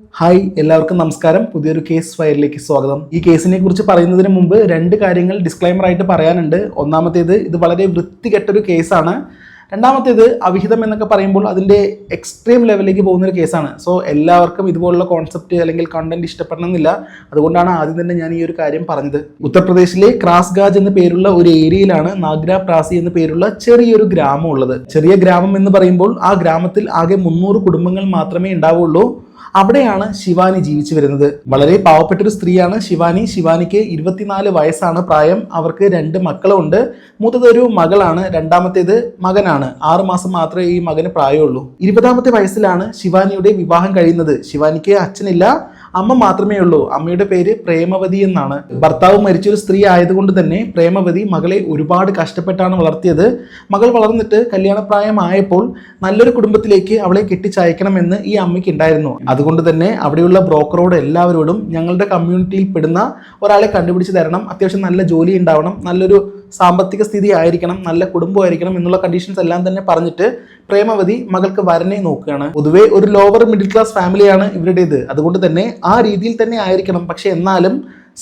Hi എല്ലാവർക്കും നമസ്കാരം. പുതിയൊരു കേസ് ഫയലിലേക്ക് സ്വാഗതം. ഈ കേസിനെ കുറിച്ച് പറയുന്നതിന് മുമ്പ് രണ്ട് കാര്യങ്ങൾ ഡിസ്ക്ലൈമർ ആയിട്ട് പറയാനുണ്ട്. ഒന്നാമത്തേത് ഇത് വളരെ വൃത്തികെട്ടൊരു കേസാണ്. രണ്ടാമത്തേത് അവിഹിതം എന്നൊക്കെ പറയുമ്പോൾ അതിന്റെ എക്സ്ട്രീം ലെവലിലേക്ക് പോകുന്നൊരു കേസാണ്. സോ എല്ലാവർക്കും ഇതുപോലുള്ള കോൺസെപ്റ്റ് അല്ലെങ്കിൽ കണ്ടന്റ് ഇഷ്ടപ്പെടണമെന്നില്ല. അതുകൊണ്ടാണ് ആദ്യം തന്നെ ഞാൻ ഈ ഒരു കാര്യം പറഞ്ഞത്. ഉത്തർപ്രദേശിലെ ക്രാസ്ഗാജ് എന്ന പേരുള്ള ഒരു ഏരിയയിലാണ് നാഗ്ര പ്രാസി എന്ന പേരുള്ള ചെറിയൊരു ഗ്രാമം ഉള്ളത്. ചെറിയ ഗ്രാമം എന്ന് പറയുമ്പോൾ ആ ഗ്രാമത്തിൽ ആകെ മുന്നൂറ് കുടുംബങ്ങൾ മാത്രമേ ഉണ്ടാവുള്ളൂ. അവിടെയാണ് ശിവാനി ജീവിച്ചു വരുന്നത്. വളരെ പാവപ്പെട്ട ഒരു സ്ത്രീയാണ് ശിവാനി. ശിവാനിക്ക് ഇരുപത്തിനാല് വയസ്സാണ് പ്രായം. അവർക്ക് രണ്ട് മക്കളുണ്ട്. മൂത്തതൊരു മകളാണ്. രണ്ടാമത്തേത് മകനാണ്. ആറ് മാസം മാത്രമേ ഈ മകന് പ്രായമുള്ളൂ. ഇരുപതാമത്തെ വയസ്സിലാണ് ശിവാനിയുടെ വിവാഹം കഴിയുന്നത്. ശിവാനിക്ക് അച്ഛനില്ല. അമ്മ മാത്രമേ ഉള്ളൂ. അമ്മയുടെ പേര് പ്രേമവതി എന്നാണ്. ഭർത്താവ് മരിച്ചൊരു സ്ത്രീ ആയതുകൊണ്ട് തന്നെ പ്രേമവതി മകളെ ഒരുപാട് കഷ്ടപ്പെട്ടാണ് വളർത്തിയത്. മകൾ വളർന്നിട്ട് കല്യാണപ്രായമായപ്പോൾ നല്ലൊരു കുടുംബത്തിലേക്ക് അവളെ കെട്ടിച്ചയക്കണമെന്ന് ഈ അമ്മയ്ക്ക് ഉണ്ടായിരുന്നു. അതുകൊണ്ട് തന്നെ അവിടെയുള്ള ബ്രോക്കറോട് എല്ലാവരോടും ഞങ്ങളുടെ കമ്മ്യൂണിറ്റിയിൽ പെടുന്ന ഒരാളെ കണ്ടുപിടിച്ച് തരണം. അത്യാവശ്യം നല്ല ജോലി ഉണ്ടാവണം. നല്ലൊരു സാമ്പത്തിക സ്ഥിതി ആയിരിക്കണം നല്ല കുടുംബമായിരിക്കണം എന്നുള്ള കണ്ടീഷൻസ് എല്ലാം തന്നെ പറഞ്ഞിട്ട് പ്രേമവതി മകൾക്ക് വരനെ നോക്കുകയാണ്. പൊതുവേ ഒരു ലോവർ മിഡിൽ ക്ലാസ് ഫാമിലിയാണ് ഇവരുടേത്. അതുകൊണ്ട് തന്നെ ആ രീതിയിൽ തന്നെ ആയിരിക്കണം. പക്ഷെ എന്നാലും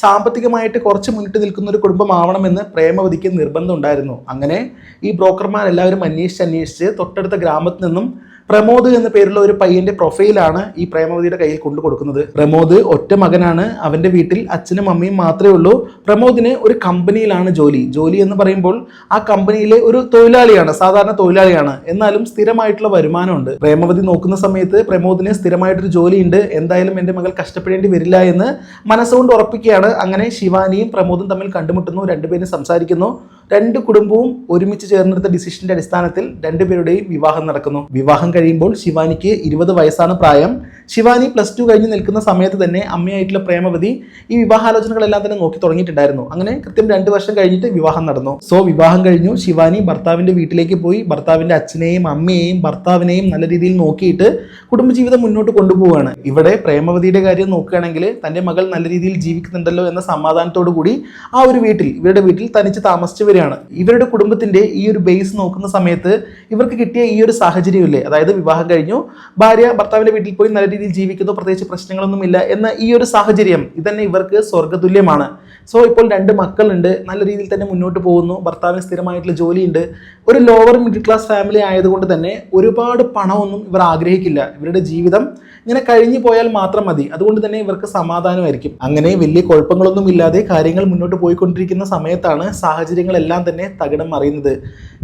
സാമ്പത്തികമായിട്ട് കുറച്ച് മുന്നിട്ട് നിൽക്കുന്ന ഒരു കുടുംബമാവണമെന്ന് പ്രേമവതിക്ക് നിർബന്ധം ഉണ്ടായിരുന്നു. അങ്ങനെ ഈ ബ്രോക്കർമാരെല്ലാവരും അന്വേഷിച്ച് അന്വേഷിച്ച് തൊട്ടടുത്ത ഗ്രാമത്തിൽ നിന്നും പ്രമോദ് എന്ന പേരുള്ള ഒരു പയ്യന്റെ പ്രൊഫൈലാണ് ഈ പ്രേമവതിയുടെ കയ്യിൽ കൊണ്ടു കൊടുക്കുന്നത്. പ്രമോദ് ഒറ്റ മകനാണ്. അവന്റെ വീട്ടിൽ അച്ഛനും അമ്മയും മാത്രമേ ഉള്ളൂ. പ്രമോദിന് ഒരു കമ്പനിയിലാണ് ജോലി. ജോലി എന്ന് പറയുമ്പോൾ ആ കമ്പനിയിലെ ഒരു തൊഴിലാളിയാണ് സാധാരണ തൊഴിലാളിയാണ്. എന്നാലും സ്ഥിരമായിട്ടുള്ള വരുമാനമുണ്ട്. പ്രേമവതി നോക്കുന്ന സമയത്ത് പ്രമോദിന് സ്ഥിരമായിട്ടൊരു ജോലിയുണ്ട്. എന്തായാലും എന്റെ മകൾ കഷ്ടപ്പെടേണ്ടി വരില്ല എന്ന് മനസ്സുകൊണ്ട് ഉറപ്പിക്കുകയാണ്. അങ്ങനെ ശിവാനിയും പ്രമോദും തമ്മിൽ കണ്ടുമുട്ടുന്നു. രണ്ടുപേരും സംസാരിക്കുന്നു. രണ്ട് കുടുംബവും ഒരുമിച്ച് ചേർന്നെടുത്ത ഡിസിഷന്റെ അടിസ്ഥാനത്തിൽ രണ്ടുപേരുടെയും വിവാഹം നടക്കുന്നു. വിവാഹം കഴിയുമ്പോൾ ശിവാനിക്ക് ഇരുപത് വയസ്സാണ് പ്രായം. ശിവാനി പ്ലസ് ടു കഴിഞ്ഞ് നിൽക്കുന്ന സമയത്ത് തന്നെ അമ്മയായിട്ടുള്ള പ്രേമവതി ഈ വിവാഹാലോചനകളെല്ലാം തന്നെ നോക്കി തുടങ്ങിയിട്ടുണ്ടായിരുന്നു. അങ്ങനെ കൃത്യം രണ്ട് വർഷം കഴിഞ്ഞിട്ട് വിവാഹം നടന്നു. സോ വിവാഹം കഴിഞ്ഞു. ശിവാനി ഭർത്താവിന്റെ വീട്ടിലേക്ക് പോയി ഭർത്താവിന്റെ അച്ഛനെയും അമ്മയെയും ഭർത്താവിനെയും നല്ല രീതിയിൽ നോക്കിയിട്ട് കുടുംബജീവിതം മുന്നോട്ട് കൊണ്ടുപോവുകയാണ്. ഇവിടെ പ്രേമവതിയുടെ കാര്യം നോക്കുകയാണെങ്കിൽ തന്റെ മകൾ നല്ല രീതിയിൽ ജീവിക്കുന്നുണ്ടല്ലോ എന്ന സമാധാനത്തോടു കൂടി ആ ഒരു വീട്ടിൽ ഇവരുടെ വീട്ടിൽ തനിച്ച് താമസിച്ചു വരികയാണ് ഇവരുടെ കുടുംബത്തിന്റെ ഈ ഒരു ബേസ് നോക്കുന്ന സമയത്ത് ഇവർക്ക് കിട്ടിയ ഈ ഒരു സാഹചര്യം ഇല്ലേ അതായത് വിവാഹം കഴിഞ്ഞു. ഭാര്യ ഭർത്താവിന്റെ വീട്ടിൽ പോയി നല്ല രീതിയിൽ ജീവിക്കുന്നു. പ്രത്യേകിച്ച് പ്രശ്നങ്ങളൊന്നും ഇല്ല എന്ന ഈ ഒരു സാഹചര്യം ഇതന്നെ ഇവർക്ക് സ്വർഗതുല്യമാണ് സോ ഇപ്പോൾ രണ്ട് മക്കളുണ്ട്. നല്ല രീതിയിൽ തന്നെ മുന്നോട്ട് പോകുന്നു. ഭർത്താവിന് സ്ഥിരമായിട്ടുള്ള ജോലിയുണ്ട്. ഒരു ലോവർ മിഡിൽ ക്ലാസ് ഫാമിലി ആയതുകൊണ്ട് തന്നെ ഒരുപാട് പണമൊന്നും ഇവർ ആഗ്രഹിക്കില്ല. ഇവരുടെ ജീവിതം ഇങ്ങനെ കഴിഞ്ഞു പോയാൽ മാത്രം മതി. അതുകൊണ്ട് തന്നെ ഇവർക്ക് സമാധാനമായിരിക്കും. അങ്ങനെ വലിയ കുഴപ്പങ്ങളൊന്നും ഇല്ലാതെ കാര്യങ്ങൾ മുന്നോട്ട് പോയിക്കൊണ്ടിരിക്കുന്ന സമയത്താണ് സാഹചര്യങ്ങളെല്ലാം തന്നെ തകിടം മറിയുന്നത്.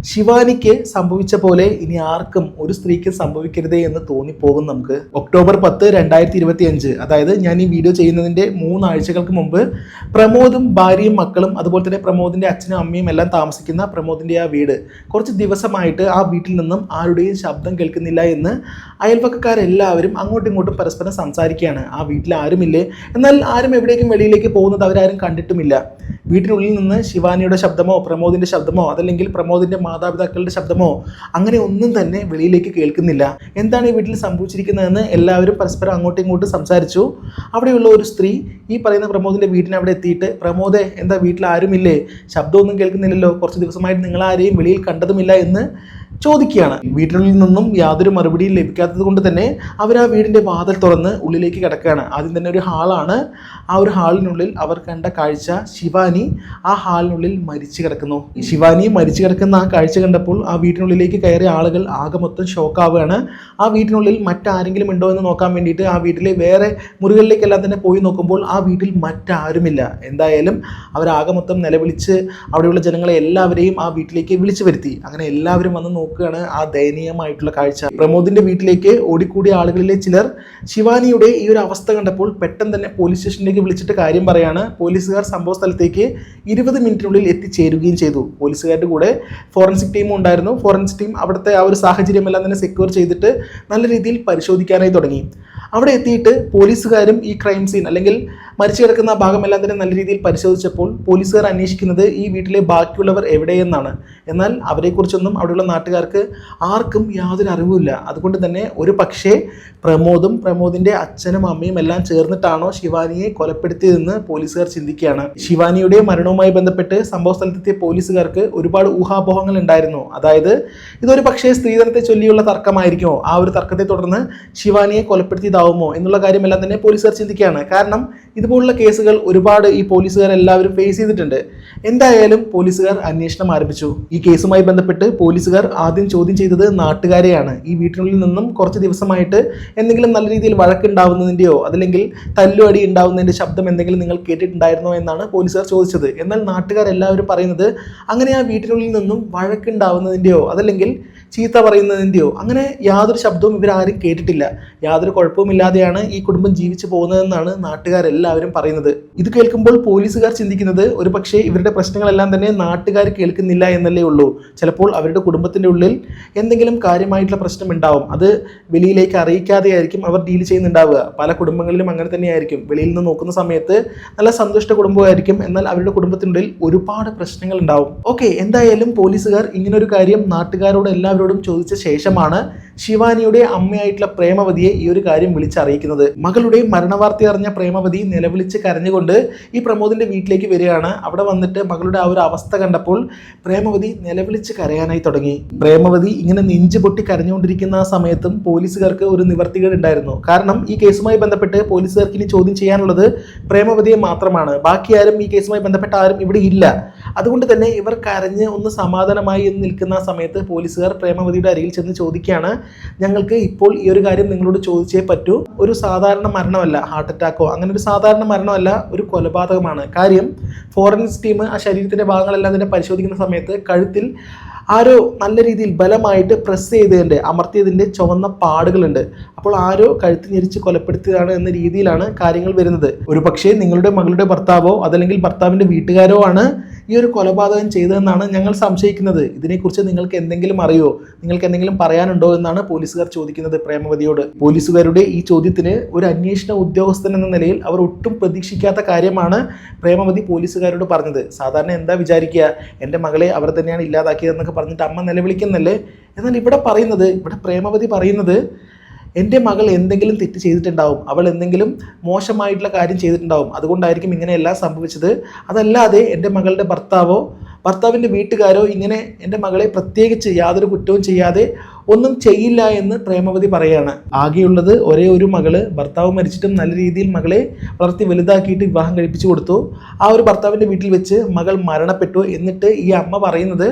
ശിവാനിക്ക് സംഭവിച്ച പോലെ ഇനി ആർക്കും ഒരു സ്ത്രീക്ക് സംഭവിക്കരുതേ എന്ന് തോന്നിപ്പോകും നമുക്ക്. ഒക്ടോബർ പത്ത് രണ്ടായിരത്തി ഇരുപത്തി അഞ്ച് അതായത് ഞാൻ ഈ വീഡിയോ ചെയ്യുന്നതിന്റെ മൂന്നാഴ്ചകൾക്ക് മുമ്പ് പ്രമോദും ഭാര്യയും മക്കളും അതുപോലെ തന്നെ പ്രമോദിന്റെ അച്ഛനും അമ്മയും എല്ലാം താമസിക്കുന്ന പ്രമോദിന്റെ ആ വീട്. കുറച്ച് ദിവസമായിട്ട് ആ വീട്ടിൽ നിന്നും ആരുടെയും ശബ്ദം കേൾക്കുന്നില്ല എന്ന് അയൽപക്കക്കാരെല്ലാവരും അങ്ങോട്ടും ഇങ്ങോട്ടും പരസ്പരം സംസാരിക്കുകയാണ്. ആ വീട്ടിൽ ആരുമില്ലേ? എന്നാൽ ആരും എവിടേക്കും വെളിയിലേക്ക് പോകുന്നത് അവരാരും കണ്ടിട്ടുമില്ല. വീട്ടിനുള്ളിൽ നിന്ന് ശിവാനിയുടെ ശബ്ദമോ പ്രമോദിന്റെ ശബ്ദമോ അതല്ലെങ്കിൽ പ്രമോദിന്റെ മാതാപിതാക്കളുടെ ശബ്ദമോ അങ്ങനെ ഒന്നും തന്നെ വെളിയിലേക്ക് കേൾക്കുന്നില്ല. എന്താണ് ഈ വീട്ടിൽ സംഭവിച്ചിരിക്കുന്നതെന്ന് എല്ലാവരും പരസ്പരം അങ്ങോട്ടും ഇങ്ങോട്ടും സംസാരിച്ചു. അവിടെയുള്ള ഒരു സ്ത്രീ ഈ പറയുന്ന പ്രമോദിന്റെ വീട്ടിന് അവിടെ എത്തിയിട്ട് പ്രമോദെ എന്താ വീട്ടിൽ ആരുമില്ലേ? ശബ്ദമൊന്നും കേൾക്കുന്നില്ലല്ലോ. കുറച്ച് ദിവസമായിട്ട് നിങ്ങൾ ആരെയും വെളിയിൽ കണ്ടതുമില്ല എന്ന് ചോദിക്കുകയാണ്. വീട്ടിനുള്ളിൽ നിന്നും യാതൊരു മറുപടിയും ലഭിക്കാത്തത് കൊണ്ട് തന്നെ അവർ ആ വീടിന്റെ വാതിൽ തുറന്ന് ഉള്ളിലേക്ക് കിടക്കുകയാണ്. ആദ്യം തന്നെ ഒരു ഹാളാണ്. ആ ഒരു ഹാളിനുള്ളിൽ അവർ കണ്ട കാഴ്ച ശിവാനി ആ ഹാളിനുള്ളിൽ മരിച്ചു കിടക്കുന്നു. ശിവാനി മരിച്ചു കിടക്കുന്ന ആ കാഴ്ച കണ്ടപ്പോൾ ആ വീട്ടിനുള്ളിലേക്ക് കയറിയ ആളുകൾ ആകെ മൊത്തം ഷോക്കാവുകയാണ്. ആ വീട്ടിനുള്ളിൽ മറ്റാരെങ്കിലും ഉണ്ടോ എന്ന് നോക്കാൻ വേണ്ടിയിട്ട് ആ വീട്ടിലെ വേറെ മുറികളിലേക്കെല്ലാം തന്നെ പോയി നോക്കുമ്പോൾ ആ വീട്ടിൽ മറ്റാരുമില്ല. എന്തായാലും അവരാകെ മൊത്തം നിലവിളിച്ച് അവിടെയുള്ള ജനങ്ങളെ എല്ലാവരെയും ആ വീട്ടിലേക്ക് വിളിച്ചു വരുത്തി. അങ്ങനെ എല്ലാവരും വന്ന് നോക്കുകയാണ് ആ ദയനീയമായിട്ടുള്ള കാഴ്ച. പ്രമോദിന്റെ വീട്ടിലേക്ക് ഓടിക്കൂടിയ ആളുകളിലെ ചിലർ ശിവാനിയുടെ ഈ ഒരു അവസ്ഥ കണ്ടപ്പോൾ പെട്ടെന്ന് തന്നെ പോലീസ് സ്റ്റേഷനിലേക്ക് വിളിച്ചിട്ട് കാര്യം പറയാണ്. പോലീസുകാർ സംഭവ സ്ഥലത്തേക്ക് ഇരുപത് മിനിറ്റിനുള്ളിൽ എത്തിച്ചേരുകയും ചെയ്തു. പോലീസുകാരുടെ കൂടെ ഫോറൻസിക് ടീമും ഉണ്ടായിരുന്നു. ഫോറൻസിക് ടീം അവിടുത്തെ ആ ഒരു സാഹചര്യമെല്ലാം തന്നെ സെക്യൂർ ചെയ്തിട്ട് നല്ല രീതിയിൽ പരിശോധിക്കാനായി തുടങ്ങി. അവിടെ എത്തിയിട്ട് പോലീസുകാരും ഈ ക്രൈം സീൻ അല്ലെങ്കിൽ മരിച്ചു കിടക്കുന്ന ഭാഗമെല്ലാം തന്നെ നല്ല രീതിയിൽ പരിശോധിച്ചപ്പോൾ പോലീസുകാർ അന്വേഷിക്കുന്നത് ഈ വീട്ടിലെ ബാക്കിയുള്ളവർ എവിടെയെന്നാണ്. എന്നാൽ അവരെക്കുറിച്ചൊന്നും അവിടെയുള്ള നാട്ടുകാർക്ക് ആർക്കും യാതൊരു അറിവുമില്ല അതുകൊണ്ട് തന്നെ ഒരു പക്ഷേ പ്രമോദും പ്രമോദിന്റെ അച്ഛനും അമ്മയും എല്ലാം ചേർന്നിട്ടാണോ ശിവാനിയെ കൊലപ്പെടുത്തിയതെന്ന് പോലീസുകാർ ചിന്തിക്കുകയാണ്. ശിവാനിയുടെ മരണവുമായി ബന്ധപ്പെട്ട് സംഭവ സ്ഥലത്തെത്തിയ പോലീസുകാർക്ക് ഒരുപാട് ഊഹാപോഹങ്ങൾ ഉണ്ടായിരുന്നു. അതായത് ഇതൊരു പക്ഷേ സ്ത്രീധനത്തെ ചൊല്ലിയുള്ള തർക്കമായിരിക്കുമോ? ആ ഒരു തർക്കത്തെ തുടർന്ന് ശിവാനിയെ കൊലപ്പെടുത്തിയതാവുമോ? എന്നുള്ള കാര്യമെല്ലാം തന്നെ പോലീസുകാർ ചിന്തിക്കുകയാണ്. കാരണം ഇതുപോലുള്ള കേസുകൾ ഒരുപാട് ഈ പോലീസുകാർ എല്ലാവരും ഫേസ് ചെയ്തിട്ടുണ്ട്. എന്തായാലും പോലീസുകാർ അന്വേഷണം ആരംഭിച്ചു. ഈ കേസുമായി ബന്ധപ്പെട്ട് പോലീസുകാർ ആദ്യം ചോദ്യം ചെയ്തത് നാട്ടുകാരെയാണ്. ഈ വീട്ടിനുള്ളിൽ നിന്നും കുറച്ച് ദിവസമായിട്ട് എന്തെങ്കിലും നല്ല രീതിയിൽ വഴക്കുണ്ടാവുന്നതിന്റെയോ അതല്ലെങ്കിൽ തല്ലുഅടി ഉണ്ടാവുന്നതിന്റെ ശബ്ദം എന്തെങ്കിലും നിങ്ങൾ കേട്ടിട്ടുണ്ടായിരുന്നോ എന്നാണ് പോലീസുകാർ ചോദിച്ചത്. എന്നാൽ നാട്ടുകാരെല്ലാവരും പറയുന്നത് അങ്ങനെ ആ വീട്ടിനുള്ളിൽ നിന്നും വഴക്കുണ്ടാവുന്നതിന്റെയോ അതല്ലെങ്കിൽ ചീത്ത പറയുന്നതിന്റെയോ അങ്ങനെ യാതൊരു ശബ്ദവും ഇവരാരും കേട്ടിട്ടില്ല. യാതൊരു കുഴപ്പവുമില്ലാതെയാണ് ഈ കുടുംബം ജീവിച്ചു പോകുന്നതെന്നാണ് നാട്ടുകാരെല്ലാവരും പറയുന്നത്. ഇത് കേൾക്കുമ്പോൾ പോലീസുകാർ ചിന്തിക്കുന്നത് ഒരു പക്ഷേ ഇവരുടെ പ്രശ്നങ്ങളെല്ലാം തന്നെ നാട്ടുകാർ കേൾക്കുന്നില്ല എന്നല്ലേ ഉള്ളൂ. ചിലപ്പോൾ അവരുടെ കുടുംബത്തിന്റെ ഉള്ളിൽ എന്തെങ്കിലും കാര്യമായിട്ടുള്ള പ്രശ്നം ഉണ്ടാവും അത് വെളിയിലേക്ക് അറിയിക്കാതെ ആയിരിക്കും അവർ ഡീൽ ചെയ്യുന്നുണ്ടാവുക. പല കുടുംബങ്ങളിലും അങ്ങനെ തന്നെയായിരിക്കും. വെളിയിൽ നിന്ന് നോക്കുന്ന സമയത്ത് നല്ല സന്തുഷ്ട കുടുംബമായിരിക്കും. എന്നാൽ അവരുടെ കുടുംബത്തിനുള്ളിൽ ഒരുപാട് പ്രശ്നങ്ങൾ ഉണ്ടാവും. ഓക്കെ എന്തായാലും പോലീസുകാർ ഇങ്ങനൊരു കാര്യം നാട്ടുകാരോട് എല്ലാവരോടും ചോദിച്ച ശേഷമാണ് ശിവാനിയുടെ അമ്മയായിട്ടുള്ള പ്രേമവതിയെ ഈ ഒരു കാര്യം വിളിച്ചറിയിക്കുന്നത്. മകളുടെ മരണവാർത്ത അറിഞ്ഞ പ്രേമവതി നിലവിളിച്ച് കരഞ്ഞുകൊണ്ട് ഈ പ്രമോദിന്റെ വീട്ടിലേക്ക് വരികയാണ്. അവിടെ വന്നിട്ട് മകളുടെ ആ ഒരു അവസ്ഥ കണ്ടപ്പോൾ പ്രേമവതി നിലവിളിച്ച് കരയാനായി തുടങ്ങി. പ്രേമവതി ഇങ്ങനെ നെഞ്ചു പൊട്ടി കരഞ്ഞുകൊണ്ടിരിക്കുന്ന ആ സമയത്തും പോലീസുകാർക്ക് ഒരു നിവർത്തികൾ ഉണ്ടായിരുന്നു. കാരണം ഈ കേസുമായി ബന്ധപ്പെട്ട് പോലീസുകാർക്ക് ഇനി ചോദ്യം ചെയ്യാനുള്ളത് പ്രേമവതിയെ മാത്രമാണ്. ബാക്കി ആരും ഈ കേസുമായി ബന്ധപ്പെട്ട ആരും ഇവിടെ ഇല്ല. അതുകൊണ്ട് തന്നെ ഇവർ കരഞ്ഞ് ഒന്ന് സമാധാനമായി നിൽക്കുന്ന സമയത്ത് പോലീസുകാർ പ്രേമവതിയുടെ അരികിൽ ചെന്ന് ചോദിക്കുകയാണ്. ഞങ്ങൾക്ക് ഇപ്പോൾ ഈ ഒരു കാര്യം നിങ്ങളോട് ചോദിച്ചേ പറ്റൂ. ഒരു സാധാരണ മരണമല്ല ഹാർട്ട് അറ്റാക്കോ അങ്ങനെ ഒരു സാധാരണ മരണമല്ല ഒരു കൊലപാതകമാണ്. കാര്യം ഫോറൻസിക് ടീം ആ ശരീരത്തിന്റെ ഭാഗങ്ങളെല്ലാം തന്നെ പരിശോധിക്കുന്ന സമയത്ത് കഴുത്തിൽ ആരോ നല്ല രീതിയിൽ ബലമായിട്ട് പ്രസ് ചെയ്തതിന്റെ അമർത്തിയതിന്റെ ചുവന്ന പാടുകളുണ്ട്. അപ്പോൾ ആരോ കഴുത്ത് ഞെരിച്ച് കൊലപ്പെടുത്തിയതാണ് എന്ന രീതിയിലാണ് കാര്യങ്ങൾ വരുന്നത്. ഒരു പക്ഷേ നിങ്ങളുടെ മകളുടെ ഭർത്താവോ അതല്ലെങ്കിൽ ഭർത്താവിന്റെ വീട്ടുകാരോ ആണ് ഈ ഒരു കൊലപാതകം ചെയ്തതെന്നാണ് ഞങ്ങൾ സംശയിക്കുന്നത്. ഇതിനെക്കുറിച്ച് നിങ്ങൾക്ക് എന്തെങ്കിലും അറിയോ? നിങ്ങൾക്ക് എന്തെങ്കിലും പറയാനുണ്ടോ എന്നാണ് പോലീസുകാർ ചോദിക്കുന്നത് പ്രേമവതിയോട്. പോലീസുകാരുടെ ഈ ചോദ്യത്തിന് ഒരു അന്വേഷണ ഉദ്യോഗസ്ഥൻ എന്ന നിലയിൽ അവർ ഒട്ടും പ്രതീക്ഷിക്കാത്ത കാര്യമാണ് പ്രേമവതി പോലീസുകാരോട് പറഞ്ഞത്. സാധാരണ എന്താ വിചാരിക്കുക? എന്റെ മകളെ അവർ തന്നെയാണ് ഇല്ലാതാക്കിയതെന്നൊക്കെ പറഞ്ഞിട്ട് അമ്മ നിലവിളിക്കുന്നല്ലേ? എന്നാൽ ഇവിടെ പറയുന്നത് ഇവിടെ പ്രേമവതി പറയുന്നത് എന്റെ മകൾ എന്തെങ്കിലും തെറ്റ് ചെയ്തിട്ടുണ്ടാവും അവൾ എന്തെങ്കിലും മോശമായിട്ടുള്ള കാര്യം ചെയ്തിട്ടുണ്ടാവും അതുകൊണ്ടായിരിക്കും ഇങ്ങനെയെല്ലാം സംഭവിച്ചത്. അതല്ലാതെ എന്റെ മകളുടെ ഭർത്താവോ ഭർത്താവിന്റെ വീട്ടുകാരോ ഇങ്ങനെ എന്റെ മകളെ പ്രത്യേകിച്ച് യാതൊരു കുറ്റവും ചെയ്യാതെ ഒന്നും ചെയ്യില്ല എന്ന് പ്രേമവതി പറയാണ്. ആകെയുള്ളത് ഒരേ ഒരു മകൾ ഭർത്താവ് മരിച്ചിട്ടും നല്ല രീതിയിൽ മകളെ വളർത്തി വലുതാക്കിയിട്ട് വിവാഹം കഴിപ്പിച്ചു കൊടുത്തു. ആ ഒരു ഭർത്താവിന്റെ വീട്ടിൽ വെച്ച് മകൾ മരണപ്പെട്ടു. എന്നിട്ട് ഈ അമ്മ പറയുന്നത്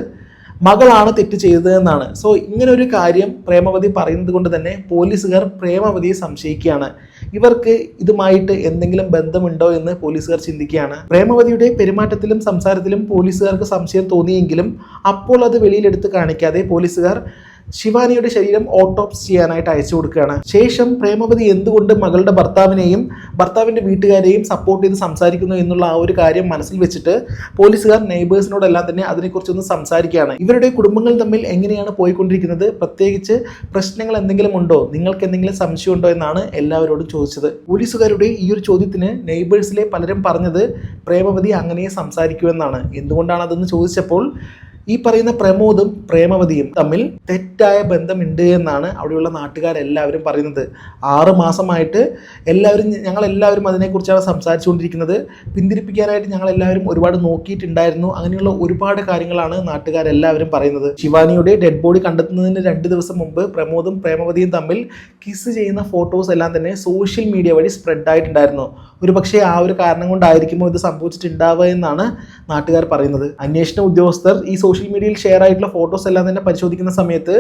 മകളാണ് തെറ്റ് ചെയ്തത് എന്നാണ്. സോ ഇങ്ങനെ ഒരു കാര്യം പ്രേമവതി പറയുന്നത് കൊണ്ട് തന്നെ പോലീസുകാർ പ്രേമവതിയെ സംശയിക്കുകയാണ്. ഇവർക്ക് ഇതുമായിട്ട് എന്തെങ്കിലും ബന്ധമുണ്ടോ എന്ന് പോലീസുകാർ ചിന്തിക്കുകയാണ്. പ്രേമവതിയുടെ പെരുമാറ്റത്തിലും സംസാരത്തിലും പോലീസുകാർക്ക് സംശയം തോന്നിയെങ്കിലും അപ്പോൾ അത് വെളിയിലെടുത്ത് കാണിക്കാതെ പോലീസുകാർ ശിവാനിയുടെ ശരീരം ഓട്ടോപ്സി ചെയ്യാനായിട്ട് അയച്ചു കൊടുക്കുകയാണ്. ശേഷം പ്രേമവതി എന്തുകൊണ്ട് മകളുടെ ഭർത്താവിനെയും ഭർത്താവിന്റെ വീട്ടുകാരെയും സപ്പോർട്ട് ചെയ്ത് സംസാരിക്കുന്നു എന്നുള്ള ആ ഒരു കാര്യം മനസ്സിൽ വെച്ചിട്ട് പോലീസുകാർ നെയ്ബേഴ്സിനോടെല്ലാം തന്നെ അതിനെക്കുറിച്ചൊന്ന് സംസാരിക്കുകയാണ്. ഇവരുടെ കുടുംബങ്ങൾ തമ്മിൽ എങ്ങനെയാണ് പോയിക്കൊണ്ടിരിക്കുന്നത്? പ്രത്യേകിച്ച് പ്രശ്നങ്ങൾ എന്തെങ്കിലും ഉണ്ടോ? നിങ്ങൾക്ക് എന്തെങ്കിലും സംശയമുണ്ടോ എന്നാണ് എല്ലാവരോടും ചോദിച്ചത്. പോലീസുകാരുടെ ഈ ഒരു ചോദ്യത്തിന് നെയ്ബേഴ്സിലെ പലരും പറഞ്ഞത് പ്രേമവതി അങ്ങനെ സംസാരിക്കൂ എന്നാണ്. എന്തുകൊണ്ടാണ് അതെന്ന് ചോദിച്ചപ്പോൾ ഈ പറയുന്ന പ്രമോദും പ്രേമവതിയും തമ്മിൽ തെറ്റായ ബന്ധമുണ്ട് എന്നാണ് അവിടെയുള്ള നാട്ടുകാരെല്ലാവരും പറയുന്നത്. ആറ് മാസമായിട്ട് എല്ലാവരും ഞങ്ങളെല്ലാവരും അതിനെക്കുറിച്ചാണ് സംസാരിച്ചുകൊണ്ടിരിക്കുന്നത്. പിന്തിരിപ്പിക്കാനായിട്ട് ഞങ്ങളെല്ലാവരും ഒരുപാട് നോക്കിയിട്ടുണ്ടായിരുന്നു. അങ്ങനെയുള്ള ഒരുപാട് കാര്യങ്ങളാണ് നാട്ടുകാരെല്ലാവരും പറയുന്നത്. ശിവാനിയുടെ ഡെഡ് ബോഡി കണ്ടെത്തുന്നതിന് രണ്ട് ദിവസം മുമ്പ് പ്രമോദും പ്രേമവതിയും തമ്മിൽ കിസ് ചെയ്യുന്ന ഫോട്ടോസ് എല്ലാം തന്നെ സോഷ്യൽ മീഡിയ വഴി സ്പ്രെഡ് ആയിട്ടുണ്ടായിരുന്നു. ഒരു പക്ഷേ ആ ഒരു കാരണം കൊണ്ടായിരിക്കുമോ ഇത് സംഭവിച്ചിട്ടുണ്ടാവുക എന്നാണ് നാട്ടുകാർ പറയുന്നത്. അന്വേഷണ ഉദ്യോഗസ്ഥർ ഈ സോഷ്യൽ മീഡിയയിൽ ഷെയർ ആയിട്ടുള്ള ഫോട്ടോസ് എല്ലാം തന്നെ പരിശോധിക്കുന്ന സമയത്ത്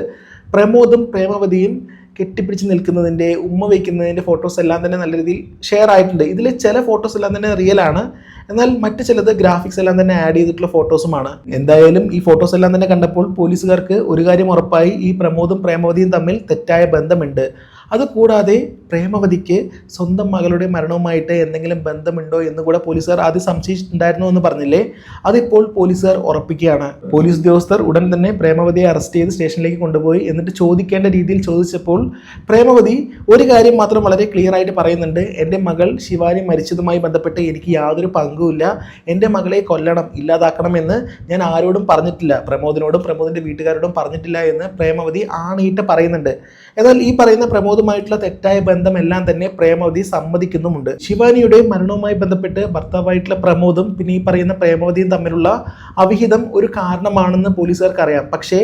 പ്രമോദും പ്രേമവതിയും കെട്ടിപ്പിടിച്ച് നിൽക്കുന്നതിന്റെ ഉമ്മ വയ്ക്കുന്നതിന്റെ ഫോട്ടോസ് എല്ലാം തന്നെ നല്ല രീതിയിൽ ഷെയർ ആയിട്ടുണ്ട്. ഇതിൽ ചില ഫോട്ടോസ് എല്ലാം തന്നെ റിയൽ ആണ്. എന്നാൽ മറ്റ് ചിലത് ഗ്രാഫിക്സ് എല്ലാം തന്നെ ആഡ് ചെയ്തിട്ടുള്ള ഫോട്ടോസുമാണ് എന്തായാലും ഈ ഫോട്ടോസ് എല്ലാം തന്നെ കണ്ടപ്പോൾ പോലീസുകാർക്ക് ഒരു കാര്യം ഉറപ്പായി. ഈ പ്രമോദും പ്രേമവതിയും തമ്മിൽ തെറ്റായ ബന്ധമുണ്ട്. അതുകൂടാതെ പ്രേമവതിക്ക് സ്വന്തം മകളുടെ മരണവുമായിട്ട് എന്തെങ്കിലും ബന്ധമുണ്ടോ എന്ന് കൂടെ പോലീസുകാർ ആദ്യം സംശയിച്ചിട്ടുണ്ടായിരുന്നു എന്ന് പറഞ്ഞില്ലേ? അതിപ്പോൾ പോലീസുകാർ ഉറപ്പിക്കുകയാണ്. പോലീസ് ഉദ്യോഗസ്ഥർ ഉടൻ തന്നെ പ്രേമവതിയെ അറസ്റ്റ് ചെയ്ത് സ്റ്റേഷനിലേക്ക് കൊണ്ടുപോയി എന്നിട്ട് ചോദിക്കേണ്ട രീതിയിൽ ചോദിച്ചപ്പോൾ പ്രേമവതി ഒരു കാര്യം മാത്രം വളരെ ക്ലിയർ ആയിട്ട് പറയുന്നുണ്ട്. എന്റെ മകൾ ശിവാനി മരിച്ചതുമായി ബന്ധപ്പെട്ട് എനിക്ക് യാതൊരു പങ്കുമില്ല എന്റെ മകളെ കൊല്ലണം ഇല്ലാതാക്കണമെന്ന് ഞാൻ ആരോടും പറഞ്ഞിട്ടില്ല. പ്രമോദിനോടും പ്രമോദിന്റെ വീട്ടുകാരോടും പറഞ്ഞിട്ടില്ല എന്ന് പ്രേമവതി ആണയിട്ട് പറയുന്നുണ്ട്. എന്നാൽ ഈ പറയുന്ന പ്രമോദുമായിട്ടുള്ള തെറ്റായ ബന്ധമെല്ലാം തന്നെ പ്രേമവതി സമ്മതിക്കുന്നുമുണ്ട്. ശിവാനിയുടെ മരണവുമായി ബന്ധപ്പെട്ട് ഭർത്താവായിട്ടുള്ള പ്രമോദും പിന്നെ ഈ പറയുന്ന പ്രേമവതിയും തമ്മിലുള്ള അവിഹിതം ഒരു കാരണമാണെന്ന് പോലീസുകാർക്ക് അറിയാം പക്ഷേ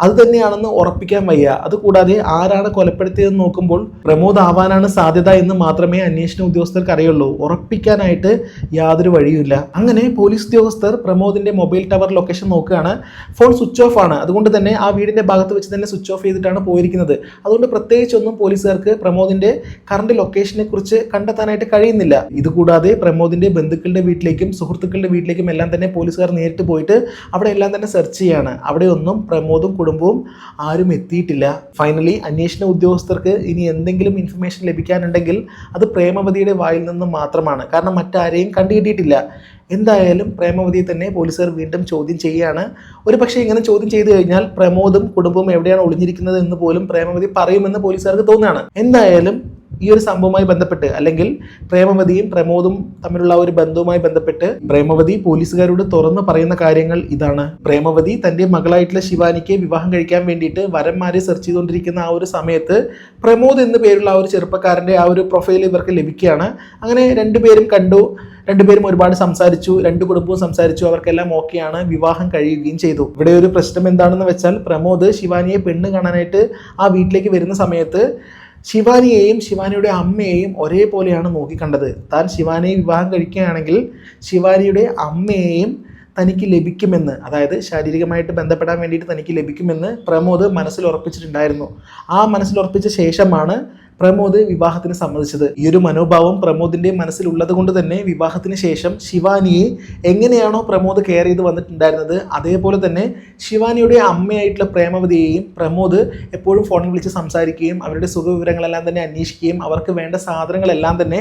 അത് തന്നെയാണെന്ന് ഉറപ്പിക്കാൻ വയ്യ. അതുകൂടാതെ ആരാണ് കൊലപ്പെടുത്തിയതെന്ന് നോക്കുമ്പോൾ പ്രമോദ് ആവാനാണ് സാധ്യത എന്ന് മാത്രമേ അന്വേഷണ ഉദ്യോഗസ്ഥർക്ക് അറിയുള്ളൂ. ഉറപ്പിക്കാനായിട്ട് യാതൊരു വഴിയുമില്ല. അങ്ങനെ പോലീസ് ഉദ്യോഗസ്ഥർ പ്രമോദിന്റെ മൊബൈൽ ടവർ ലൊക്കേഷൻ നോക്കുകയാണ്. ഫോൺ സ്വിച്ച് ഓഫ് ആണ്. അതുകൊണ്ട് തന്നെ ആ വീടിന്റെ ഭാഗത്ത് വെച്ച് തന്നെ സ്വിച്ച് ഓഫ് ചെയ്തിട്ടാണ് പോയിരിക്കുന്നത്. അതുകൊണ്ട് പ്രത്യേകിച്ചൊന്നും പോലീസുകാർക്ക് പ്രമോദിന്റെ കറണ്ട് ലൊക്കേഷനെ കുറിച്ച് കണ്ടെത്താനായിട്ട് കഴിയുന്നില്ല. ഇതുകൂടാതെ പ്രമോദിന്റെ ബന്ധുക്കളുടെ വീട്ടിലേക്കും സുഹൃത്തുക്കളുടെ വീട്ടിലേക്കും എല്ലാം തന്നെ പോലീസുകാർ നേരിട്ട് പോയിട്ട് അവിടെ എല്ലാം തന്നെ സെർച്ച് ചെയ്യാണ്. അവിടെ ഒന്നും പ്രമോദും കുടുംബവും ആരും എത്തിയിട്ടില്ല. ഫൈനലി അന്വേഷണ ഉദ്യോഗസ്ഥർക്ക് ഇനി എന്തെങ്കിലും ഇൻഫർമേഷൻ ലഭിക്കാനുണ്ടെങ്കിൽ അത് പ്രേമവതിയുടെ വായിൽ നിന്ന് മാത്രമാണ്. കാരണം മറ്റാരെയും കണ്ടുകിട്ടിയിട്ടില്ല. എന്തായാലും പ്രേമവതിയെ തന്നെ പോലീസുകാർ വീണ്ടും ചോദ്യം ചെയ്യുകയാണ്. ഒരു പക്ഷേ ഇങ്ങനെ ചോദ്യം ചെയ്തു കഴിഞ്ഞാൽ പ്രമോദും കുടുംബവും എവിടെയാണ് ഒളിഞ്ഞിരിക്കുന്നത് എന്ന് പോലും പ്രേമവതി പറയുമെന്ന് പോലീസുകാർക്ക് തോന്നുകയാണ്. എന്തായാലും ഈ ഒരു സംഭവവുമായി ബന്ധപ്പെട്ട് അല്ലെങ്കിൽ പ്രേമവതിയും പ്രമോദും തമ്മിലുള്ള ഒരു ബന്ധവുമായി ബന്ധപ്പെട്ട് പ്രേമവതി പോലീസുകാരോട് തുറന്നു പറയുന്ന കാര്യങ്ങൾ ഇതാണ്. പ്രേമവതി തന്റെ മകളായിട്ടുള്ള ശിവാനിക്ക് വിവാഹം കഴിക്കാൻ വേണ്ടിയിട്ട് വരന്മാരെ സെർച്ച് ചെയ്തുകൊണ്ടിരിക്കുന്ന ആ ഒരു സമയത്ത് പ്രമോദ് എന്ന പേരുള്ള ആ ഒരു ചെറുപ്പക്കാരന്റെ ആ ഒരു പ്രൊഫൈൽ ഇവർക്ക് ലഭിക്കുകയാണ്. അങ്ങനെ രണ്ടുപേരും കണ്ടു. രണ്ടുപേരും ഒരുപാട് സംസാരിച്ചു. രണ്ട് കുടുംബവും സംസാരിച്ചു. അവർക്കെല്ലാം ഓക്കെയാണ് വിവാഹം കഴിയുകയും ചെയ്തു. ഇവിടെ ഒരു പ്രശ്നം എന്താണെന്ന് വെച്ചാൽ പ്രമോദ് ശിവാനിയെ പെണ്ണ് കാണാനായിട്ട് ആ വീട്ടിലേക്ക് വരുന്ന സമയത്ത് ശിവാനിയെയും ശിവാനിയുടെ അമ്മയെയും ഒരേപോലെയാണ് നോക്കിക്കണ്ടത്. താൻ ശിവാനിയെ വിവാഹം കഴിക്കുകയാണെങ്കിൽ ശിവാനിയുടെ അമ്മയെയും തനിക്ക് ലഭിക്കുമെന്ന് അതായത് ശാരീരികമായിട്ട് ബന്ധപ്പെടാൻ വേണ്ടിയിട്ട് തനിക്ക് ലഭിക്കുമെന്ന് പ്രമോദ് മനസ്സിൽ ഉറപ്പിച്ചിട്ടുണ്ടായിരുന്നു. ആ മനസ്സിൽ ഉറപ്പിച്ച ശേഷമാണ് പ്രമോദ് വിവാഹത്തിന് സമ്മതിച്ചത്. ഈ ഒരു മനോഭാവം പ്രമോദിന്റെ മനസ്സിലുള്ളത് കൊണ്ട് തന്നെ വിവാഹത്തിന് ശേഷം ശിവാനിയെ എങ്ങനെയാണോ പ്രമോദ് കെയർ ചെയ്ത് വന്നിട്ടുണ്ടായിരുന്നത് അതേപോലെ തന്നെ ശിവാനിയുടെ അമ്മയായിട്ടുള്ള പ്രേമവതിയെയും പ്രമോദ് എപ്പോഴും ഫോണിൽ വിളിച്ച് സംസാരിക്കുകയും അവരുടെ സുഖവിവരങ്ങളെല്ലാം തന്നെ അന്വേഷിക്കുകയും അവർക്ക് വേണ്ട സാധനങ്ങളെല്ലാം തന്നെ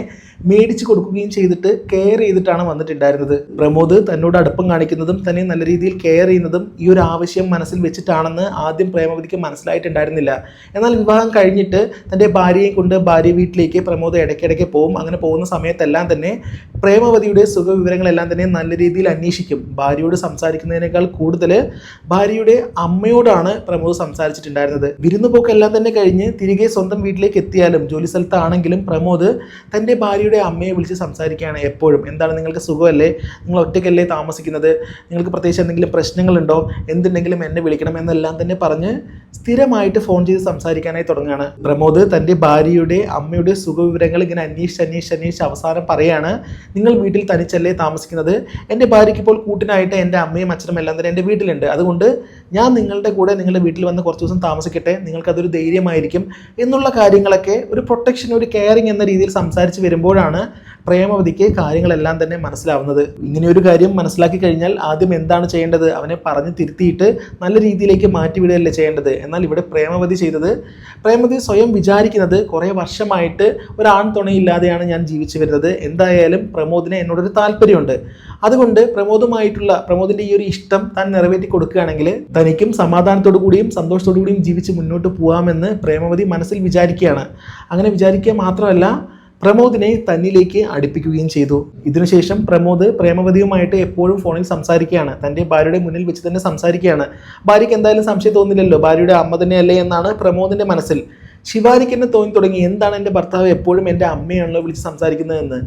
മേടിച്ചു കൊടുക്കുകയും ചെയ്തിട്ട് കെയർ ചെയ്തിട്ടാണ് വന്നിട്ടുണ്ടായിരുന്നത്. പ്രമോദ് തന്നോട് അടുപ്പം കാണിക്കുന്നതും തന്നെ നല്ല രീതിയിൽ കെയർ ചെയ്യുന്നതും ഈ ഒരു ആവശ്യം മനസ്സിൽ വെച്ചിട്ടാണെന്ന് ആദ്യം പ്രേമവതിക്ക് മനസ്സിലായിട്ടുണ്ടായിരുന്നില്ല. എന്നാൽ വിവാഹം കഴിഞ്ഞിട്ട് തന്റെ ഭാര്യയെ കൊണ്ട് ഭാര്യ വീട്ടിലേക്ക് പ്രമോദ് ഇടയ്ക്കിടയ്ക്ക് പോകും. അങ്ങനെ പോകുന്ന സമയത്തെല്ലാം തന്നെ പ്രേമവതിയുടെ സുഖവിവരങ്ങളെല്ലാം തന്നെ നല്ല രീതിയിൽ അന്വേഷിക്കും. ഭാര്യയോട് സംസാരിക്കുന്നതിനേക്കാൾ കൂടുതൽ ഭാര്യയുടെ അമ്മയോടാണ് പ്രമോദ് സംസാരിച്ചിട്ടുണ്ടായിരുന്നത്. വിരുന്നുപോക്കെല്ലാം തന്നെ കഴിഞ്ഞ് തിരികെ സ്വന്തം വീട്ടിലേക്ക് എത്തിയാലും ജോലി സ്ഥലത്താണെങ്കിലും പ്രമോദ് തന്റെ ഭാര്യയുടെ അമ്മയെ വിളിച്ച് സംസാരിക്കുകയാണ് എപ്പോഴും. എന്താണ് നിങ്ങൾക്ക് സുഖമല്ലേ? നിങ്ങൾ ഒറ്റയ്ക്കല്ലേ താമസിക്കുന്നത്? നിങ്ങൾക്ക് പ്രത്യേകിച്ച് എന്തെങ്കിലും പ്രശ്നങ്ങളുണ്ടോ? എന്തുണ്ടെങ്കിലും എന്നെ വിളിക്കണം എന്നെല്ലാം തന്നെ പറഞ്ഞ് സ്ഥിരമായിട്ട് ഫോൺ ചെയ്ത് സംസാരിക്കാനായി തുടങ്ങുകയാണ്. പ്രമോദ് തന്റെ ഭാര്യയുടെ അമ്മയുടെ സുഖവിവരങ്ങൾ ഇങ്ങനെ അന്വേഷിച്ച് അന്വേഷിച്ച് അന്വേഷിച്ച് അവസാനം പറയാണ് നിങ്ങൾ വീട്ടിൽ തനിച്ചല്ലേ താമസിക്കുന്നത്? എന്റെ ഭാര്യയ്ക്ക് ഇപ്പോൾ കൂട്ടിനായിട്ട് എന്റെ അമ്മയും അച്ഛനും എല്ലാം തന്നെ എന്റെ വീട്ടിലുണ്ട്. അതുകൊണ്ട് ഞാൻ നിങ്ങളുടെ കൂടെ നിങ്ങളുടെ വീട്ടിൽ വന്ന് കുറച്ച് ദിവസം താമസിക്കട്ടെ നിങ്ങൾക്കതൊരു ധൈര്യമായിരിക്കും എന്നുള്ള കാര്യങ്ങളൊക്കെ ഒരു പ്രൊട്ടക്ഷൻ ഒരു കെയറിങ് എന്ന രീതിയിൽ സംസാരിച്ച് വരുമ്പോഴാണ് പ്രേമവതിക്ക് കാര്യങ്ങളെല്ലാം തന്നെ മനസ്സിലാവുന്നത്. ഇങ്ങനെ ഒരു കാര്യം മനസ്സിലാക്കി കഴിഞ്ഞാൽ ആദ്യം എന്താണ് ചെയ്യേണ്ടത്? അവനെ പറഞ്ഞ് തിരുത്തിയിട്ട് നല്ല രീതിയിലേക്ക് മാറ്റിവിടുകയല്ലേ ചെയ്യേണ്ടത്? എന്നാൽ ഇവിടെ പ്രേമവതി ചെയ്തത് പ്രേമവതി സ്വയം വിചാരിക്കുന്നത് കുറേ വർഷമായിട്ട് ഒരു ആൺ തുണയില്ലാതെയാണ് ഞാൻ ജീവിച്ചു വരുന്നത്. എന്തായാലും പ്രമോദിന് എന്നോടൊരു താല്പര്യമുണ്ട്. അതുകൊണ്ട് പ്രമോദുമായിട്ടുള്ള പ്രമോദിന്റെ ഈ ഒരു ഇഷ്ടം താൻ നിറവേറ്റി കൊടുക്കുകയാണെങ്കിൽ തനിക്കും സമാധാനത്തോടു കൂടിയും സന്തോഷത്തോടു കൂടിയും ജീവിച്ച് മുന്നോട്ട് പോകാമെന്ന് പ്രേമവതി മനസ്സിൽ വിചാരിക്കുകയാണ്. അങ്ങനെ വിചാരിക്കുക മാത്രമല്ല പ്രമോദിനെ തന്നിലേക്ക് അടുപ്പിക്കുകയും ചെയ്തു. ഇതിനുശേഷം പ്രമോദ് പ്രേമവതിയുമായിട്ട് എപ്പോഴും ഫോണിൽ സംസാരിക്കുകയാണ്. തന്റെ ഭാര്യയുടെ മുന്നിൽ വെച്ച് തന്നെ സംസാരിക്കുകയാണ്. ഭാര്യയ്ക്ക് എന്തായാലും സംശയം തോന്നില്ലല്ലോ? ഭാര്യയുടെ അമ്മ തന്നെയല്ലേ എന്നാണ് പ്രമോദിന്റെ മനസ്സിൽ. ശിവാനിക്ക് തോന്നി തുടങ്ങി. എന്താണ് എന്റെ ഭർത്താവ് എപ്പോഴും എന്റെ അമ്മയാണല്ലോ വിളിച്ച് സംസാരിക്കുന്നതെന്ന്?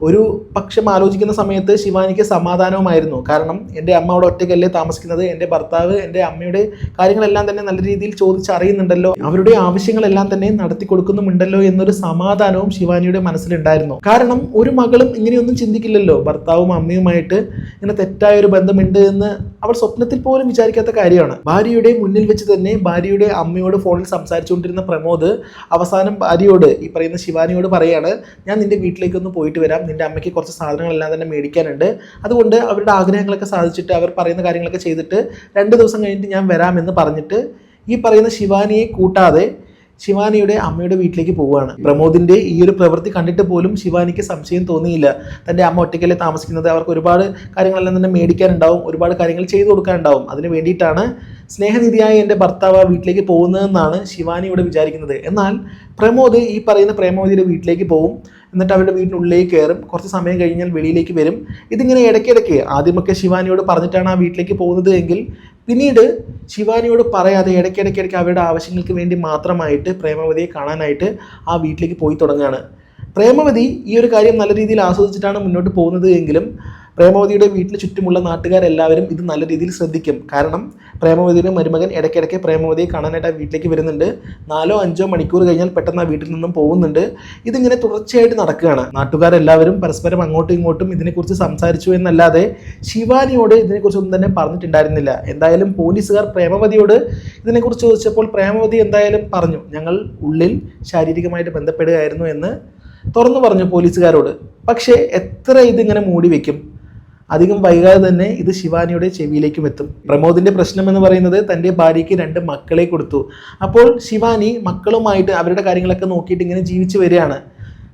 ഒരു പക്ഷം ആലോചിക്കുന്ന സമയത്ത് ശിവാനിക്ക് സമാധാനവുമായിരുന്നു. കാരണം എന്റെ അമ്മ അവിടെ ഒറ്റയ്ക്കല്ലേ താമസിക്കുന്നത്. എന്റെ ഭർത്താവ് എന്റെ അമ്മയുടെ കാര്യങ്ങളെല്ലാം തന്നെ നല്ല രീതിയിൽ ചോദിച്ചറിയുന്നുണ്ടല്ലോ. അവരുടെ ആവശ്യങ്ങളെല്ലാം തന്നെ നടത്തി കൊടുക്കുന്നുമുണ്ടല്ലോ എന്നൊരു സമാധാനവും ശിവാനിയുടെ മനസ്സിലുണ്ടായിരുന്നു. കാരണം ഒരു മകളും ഇങ്ങനെയൊന്നും ചിന്തിക്കില്ലല്ലോ. ഭർത്താവും അമ്മയുമായിട്ട് ഇങ്ങനെ തെറ്റായ ഒരു ബന്ധമുണ്ട് എന്ന് അവൾ സ്വപ്നത്തിൽ പോലും വിചാരിക്കാത്ത കാര്യമാണ്. ഭാര്യയുടെ മുന്നിൽ വെച്ച് തന്നെ ഭാര്യയുടെ അമ്മയോട് ഫോണിൽ സംസാരിച്ചുകൊണ്ടിരുന്ന പ്രമോദ് അവസാനം ഭാര്യയോട് ഈ പറയുന്ന ശിവാനിയോട് പറയാണ് ഞാൻ നിന്റെ വീട്ടിലേക്കൊന്ന് പോയിട്ട് വരാം. നിന്റെ അമ്മയ്ക്ക് കുറച്ച് സാധനങ്ങളെല്ലാം തന്നെ മേടിക്കാനുണ്ട്. അതുകൊണ്ട് അവരുടെ ആഗ്രഹങ്ങളൊക്കെ സാധിച്ചിട്ട് അവർ പറയുന്ന കാര്യങ്ങളൊക്കെ ചെയ്തിട്ട് രണ്ട് ദിവസം കഴിഞ്ഞിട്ട് ഞാൻ വരാമെന്ന് പറഞ്ഞിട്ട് ഈ പറയുന്ന ശിവാനിയെ കൂട്ടാതെ ശിവാനിയുടെ അമ്മയുടെ വീട്ടിലേക്ക് പോവുകയാണ്. പ്രമോദിന്റെ ഈ ഒരു പ്രവൃത്തി കണ്ടിട്ട് പോലും ശിവാനിക്ക് സംശയം തോന്നിയില്ല. തന്റെ അമ്മ ഒറ്റയ്ക്കല്ലേ താമസിക്കുന്നത്? അവർക്ക് ഒരുപാട് കാര്യങ്ങളെല്ലാം തന്നെ മേടിക്കാനുണ്ടാവും ഒരുപാട് കാര്യങ്ങൾ ചെയ്തു കൊടുക്കാനുണ്ടാവും. അതിന് വേണ്ടിയിട്ടാണ് സ്നേഹനിധിയായ എന്റെ ഭർത്താവ് വീട്ടിലേക്ക് പോകുന്നതെന്നാണ് ശിവാനി ഇവിടെ വിചാരിക്കുന്നത്. എന്നാൽ പ്രമോദ് ഈ പറയുന്ന പ്രേമവതിയുടെ വീട്ടിലേക്ക് പോകും എന്നിട്ട് അവരുടെ വീട്ടിനുള്ളിലേക്ക് കയറും. കുറച്ച് സമയം കഴിഞ്ഞാൽ വെളിയിലേക്ക് വരും. ഇതിങ്ങനെ ഇടയ്ക്കിടയ്ക്ക് ആദ്യമൊക്കെ ശിവാനിയോട് പറഞ്ഞിട്ടാണ് ആ വീട്ടിലേക്ക് പോകുന്നത് എങ്കിൽ പിന്നീട് ശിവാനിയോട് പറയാതെ ഇടയ്ക്കിടയ്ക്ക് ഇടയ്ക്ക് അവരുടെ ആവശ്യങ്ങൾക്ക് വേണ്ടി മാത്രമായിട്ട് പ്രേമവതിയെ കാണാനായിട്ട് ആ വീട്ടിലേക്ക് പോയി തുടങ്ങുകയാണ്. പ്രേമവതി ഈ ഒരു കാര്യം നല്ല രീതിയിൽ ആസ്വദിച്ചിട്ടാണ് മുന്നോട്ട് പോകുന്നത് എങ്കിലും പ്രേമവതിയുടെ വീട്ടിന് ചുറ്റുമുള്ള നാട്ടുകാരെല്ലാവരും ഇത് നല്ല രീതിയിൽ ശ്രദ്ധിക്കും. കാരണം പ്രേമവതിയുടെ മരുമകൻ ഇടയ്ക്കിടയ്ക്ക് പ്രേമവതിയെ കാണാനായിട്ട് ആ വീട്ടിലേക്ക് വരുന്നുണ്ട്. നാലോ അഞ്ചോ മണിക്കൂർ കഴിഞ്ഞാൽ പെട്ടെന്ന് ആ വീട്ടിൽ നിന്നും പോകുന്നുണ്ട്. ഇതിങ്ങനെ തുടർച്ചയായിട്ട് നടക്കുകയാണ്. നാട്ടുകാരെല്ലാവരും പരസ്പരം അങ്ങോട്ടും ഇങ്ങോട്ടും ഇതിനെക്കുറിച്ച് സംസാരിച്ചു എന്നല്ലാതെ ശിവാനിയോട് ഇതിനെക്കുറിച്ചൊന്നും തന്നെ പറഞ്ഞിട്ടുണ്ടായിരുന്നില്ല. എന്തായാലും പോലീസുകാർ പ്രേമവതിയോട് ഇതിനെക്കുറിച്ച് ചോദിച്ചപ്പോൾ പ്രേമവതി എന്തായാലും പറഞ്ഞു ഞങ്ങൾ ഉള്ളിൽ ശാരീരികമായിട്ട് ബന്ധപ്പെടുകയായിരുന്നു എന്ന് തുറന്നു പറഞ്ഞു പോലീസുകാരോട്. പക്ഷേ എത്ര ഇതിങ്ങനെ മൂടി വെക്കും അധികം വൈകാതെ തന്നെ ഇത് ശിവാനിയുടെ ചെവിയിലേക്കും എത്തും. പ്രമോദിന്റെ പ്രശ്നം എന്ന് പറയുന്നത് തന്റെ ഭാര്യയ്ക്ക് രണ്ട് മക്കളെ കൊടുത്തു. അപ്പോൾ ശിവാനി മക്കളുമായിട്ട് അവരുടെ കാര്യങ്ങളൊക്കെ നോക്കിയിട്ട് ഇങ്ങനെ ജീവിച്ചു വരികയാണ്.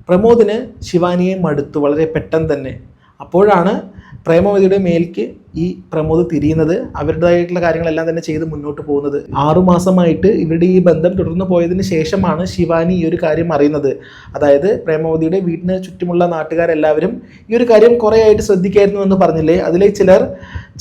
പ്രമോദിന് ശിവാനിയെ മടുത്തു വളരെ പെട്ടെന്ന് തന്നെ. അപ്പോഴാണ് പ്രേമവതിയുടെ മേൽക്ക് ഈ പ്രമോദ് തിരിയുന്നത് അവരുടേതായിട്ടുള്ള കാര്യങ്ങളെല്ലാം തന്നെ ചെയ്ത് മുന്നോട്ട് പോകുന്നത്. ആറുമാസമായിട്ട് ഇവരുടെ ഈ ബന്ധം തുടർന്നു പോയതിന് ശേഷമാണ് ശിവാനി ഈ ഒരു കാര്യം അറിയുന്നത്. അതായത് പ്രേമവതിയുടെ വീടിന് ചുറ്റുമുള്ള നാട്ടുകാരെല്ലാവരും ഈ ഒരു കാര്യം കുറേ ആയിട്ട് ശ്രദ്ധിക്കായിരുന്നു എന്ന് പറഞ്ഞില്ലേ? അതിലെ ചിലർ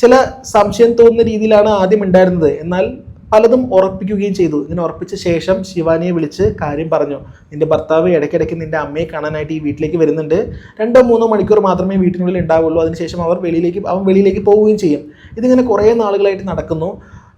ചില സംശയം തോന്നുന്ന രീതിയിലാണ് ആദ്യം ഉണ്ടായിരുന്നത്. എന്നാൽ പലതും ഉറപ്പിക്കുകയും ചെയ്തു. ഇങ്ങനെ ഉറപ്പിച്ച ശേഷം ശിവാനിയെ വിളിച്ച് കാര്യം പറഞ്ഞു. നിന്റെ ഭർത്താവ് ഇടയ്ക്കിടയ്ക്ക് നിന്റെ അമ്മയെ കാണാനായിട്ട് ഈ വീട്ടിലേക്ക് വരുന്നുണ്ട്. രണ്ടോ മൂന്നോ മണിക്കൂർ മാത്രമേ വീട്ടിനുള്ളിൽ ഉണ്ടാവുള്ളൂ. അതിനുശേഷം അവർ വെളിയിലേക്ക് അവൻ വെളിയിലേക്ക് പോവുകയും ചെയ്യും. ഇതിങ്ങനെ കുറേ നാളുകളായിട്ട് നടക്കുന്നു.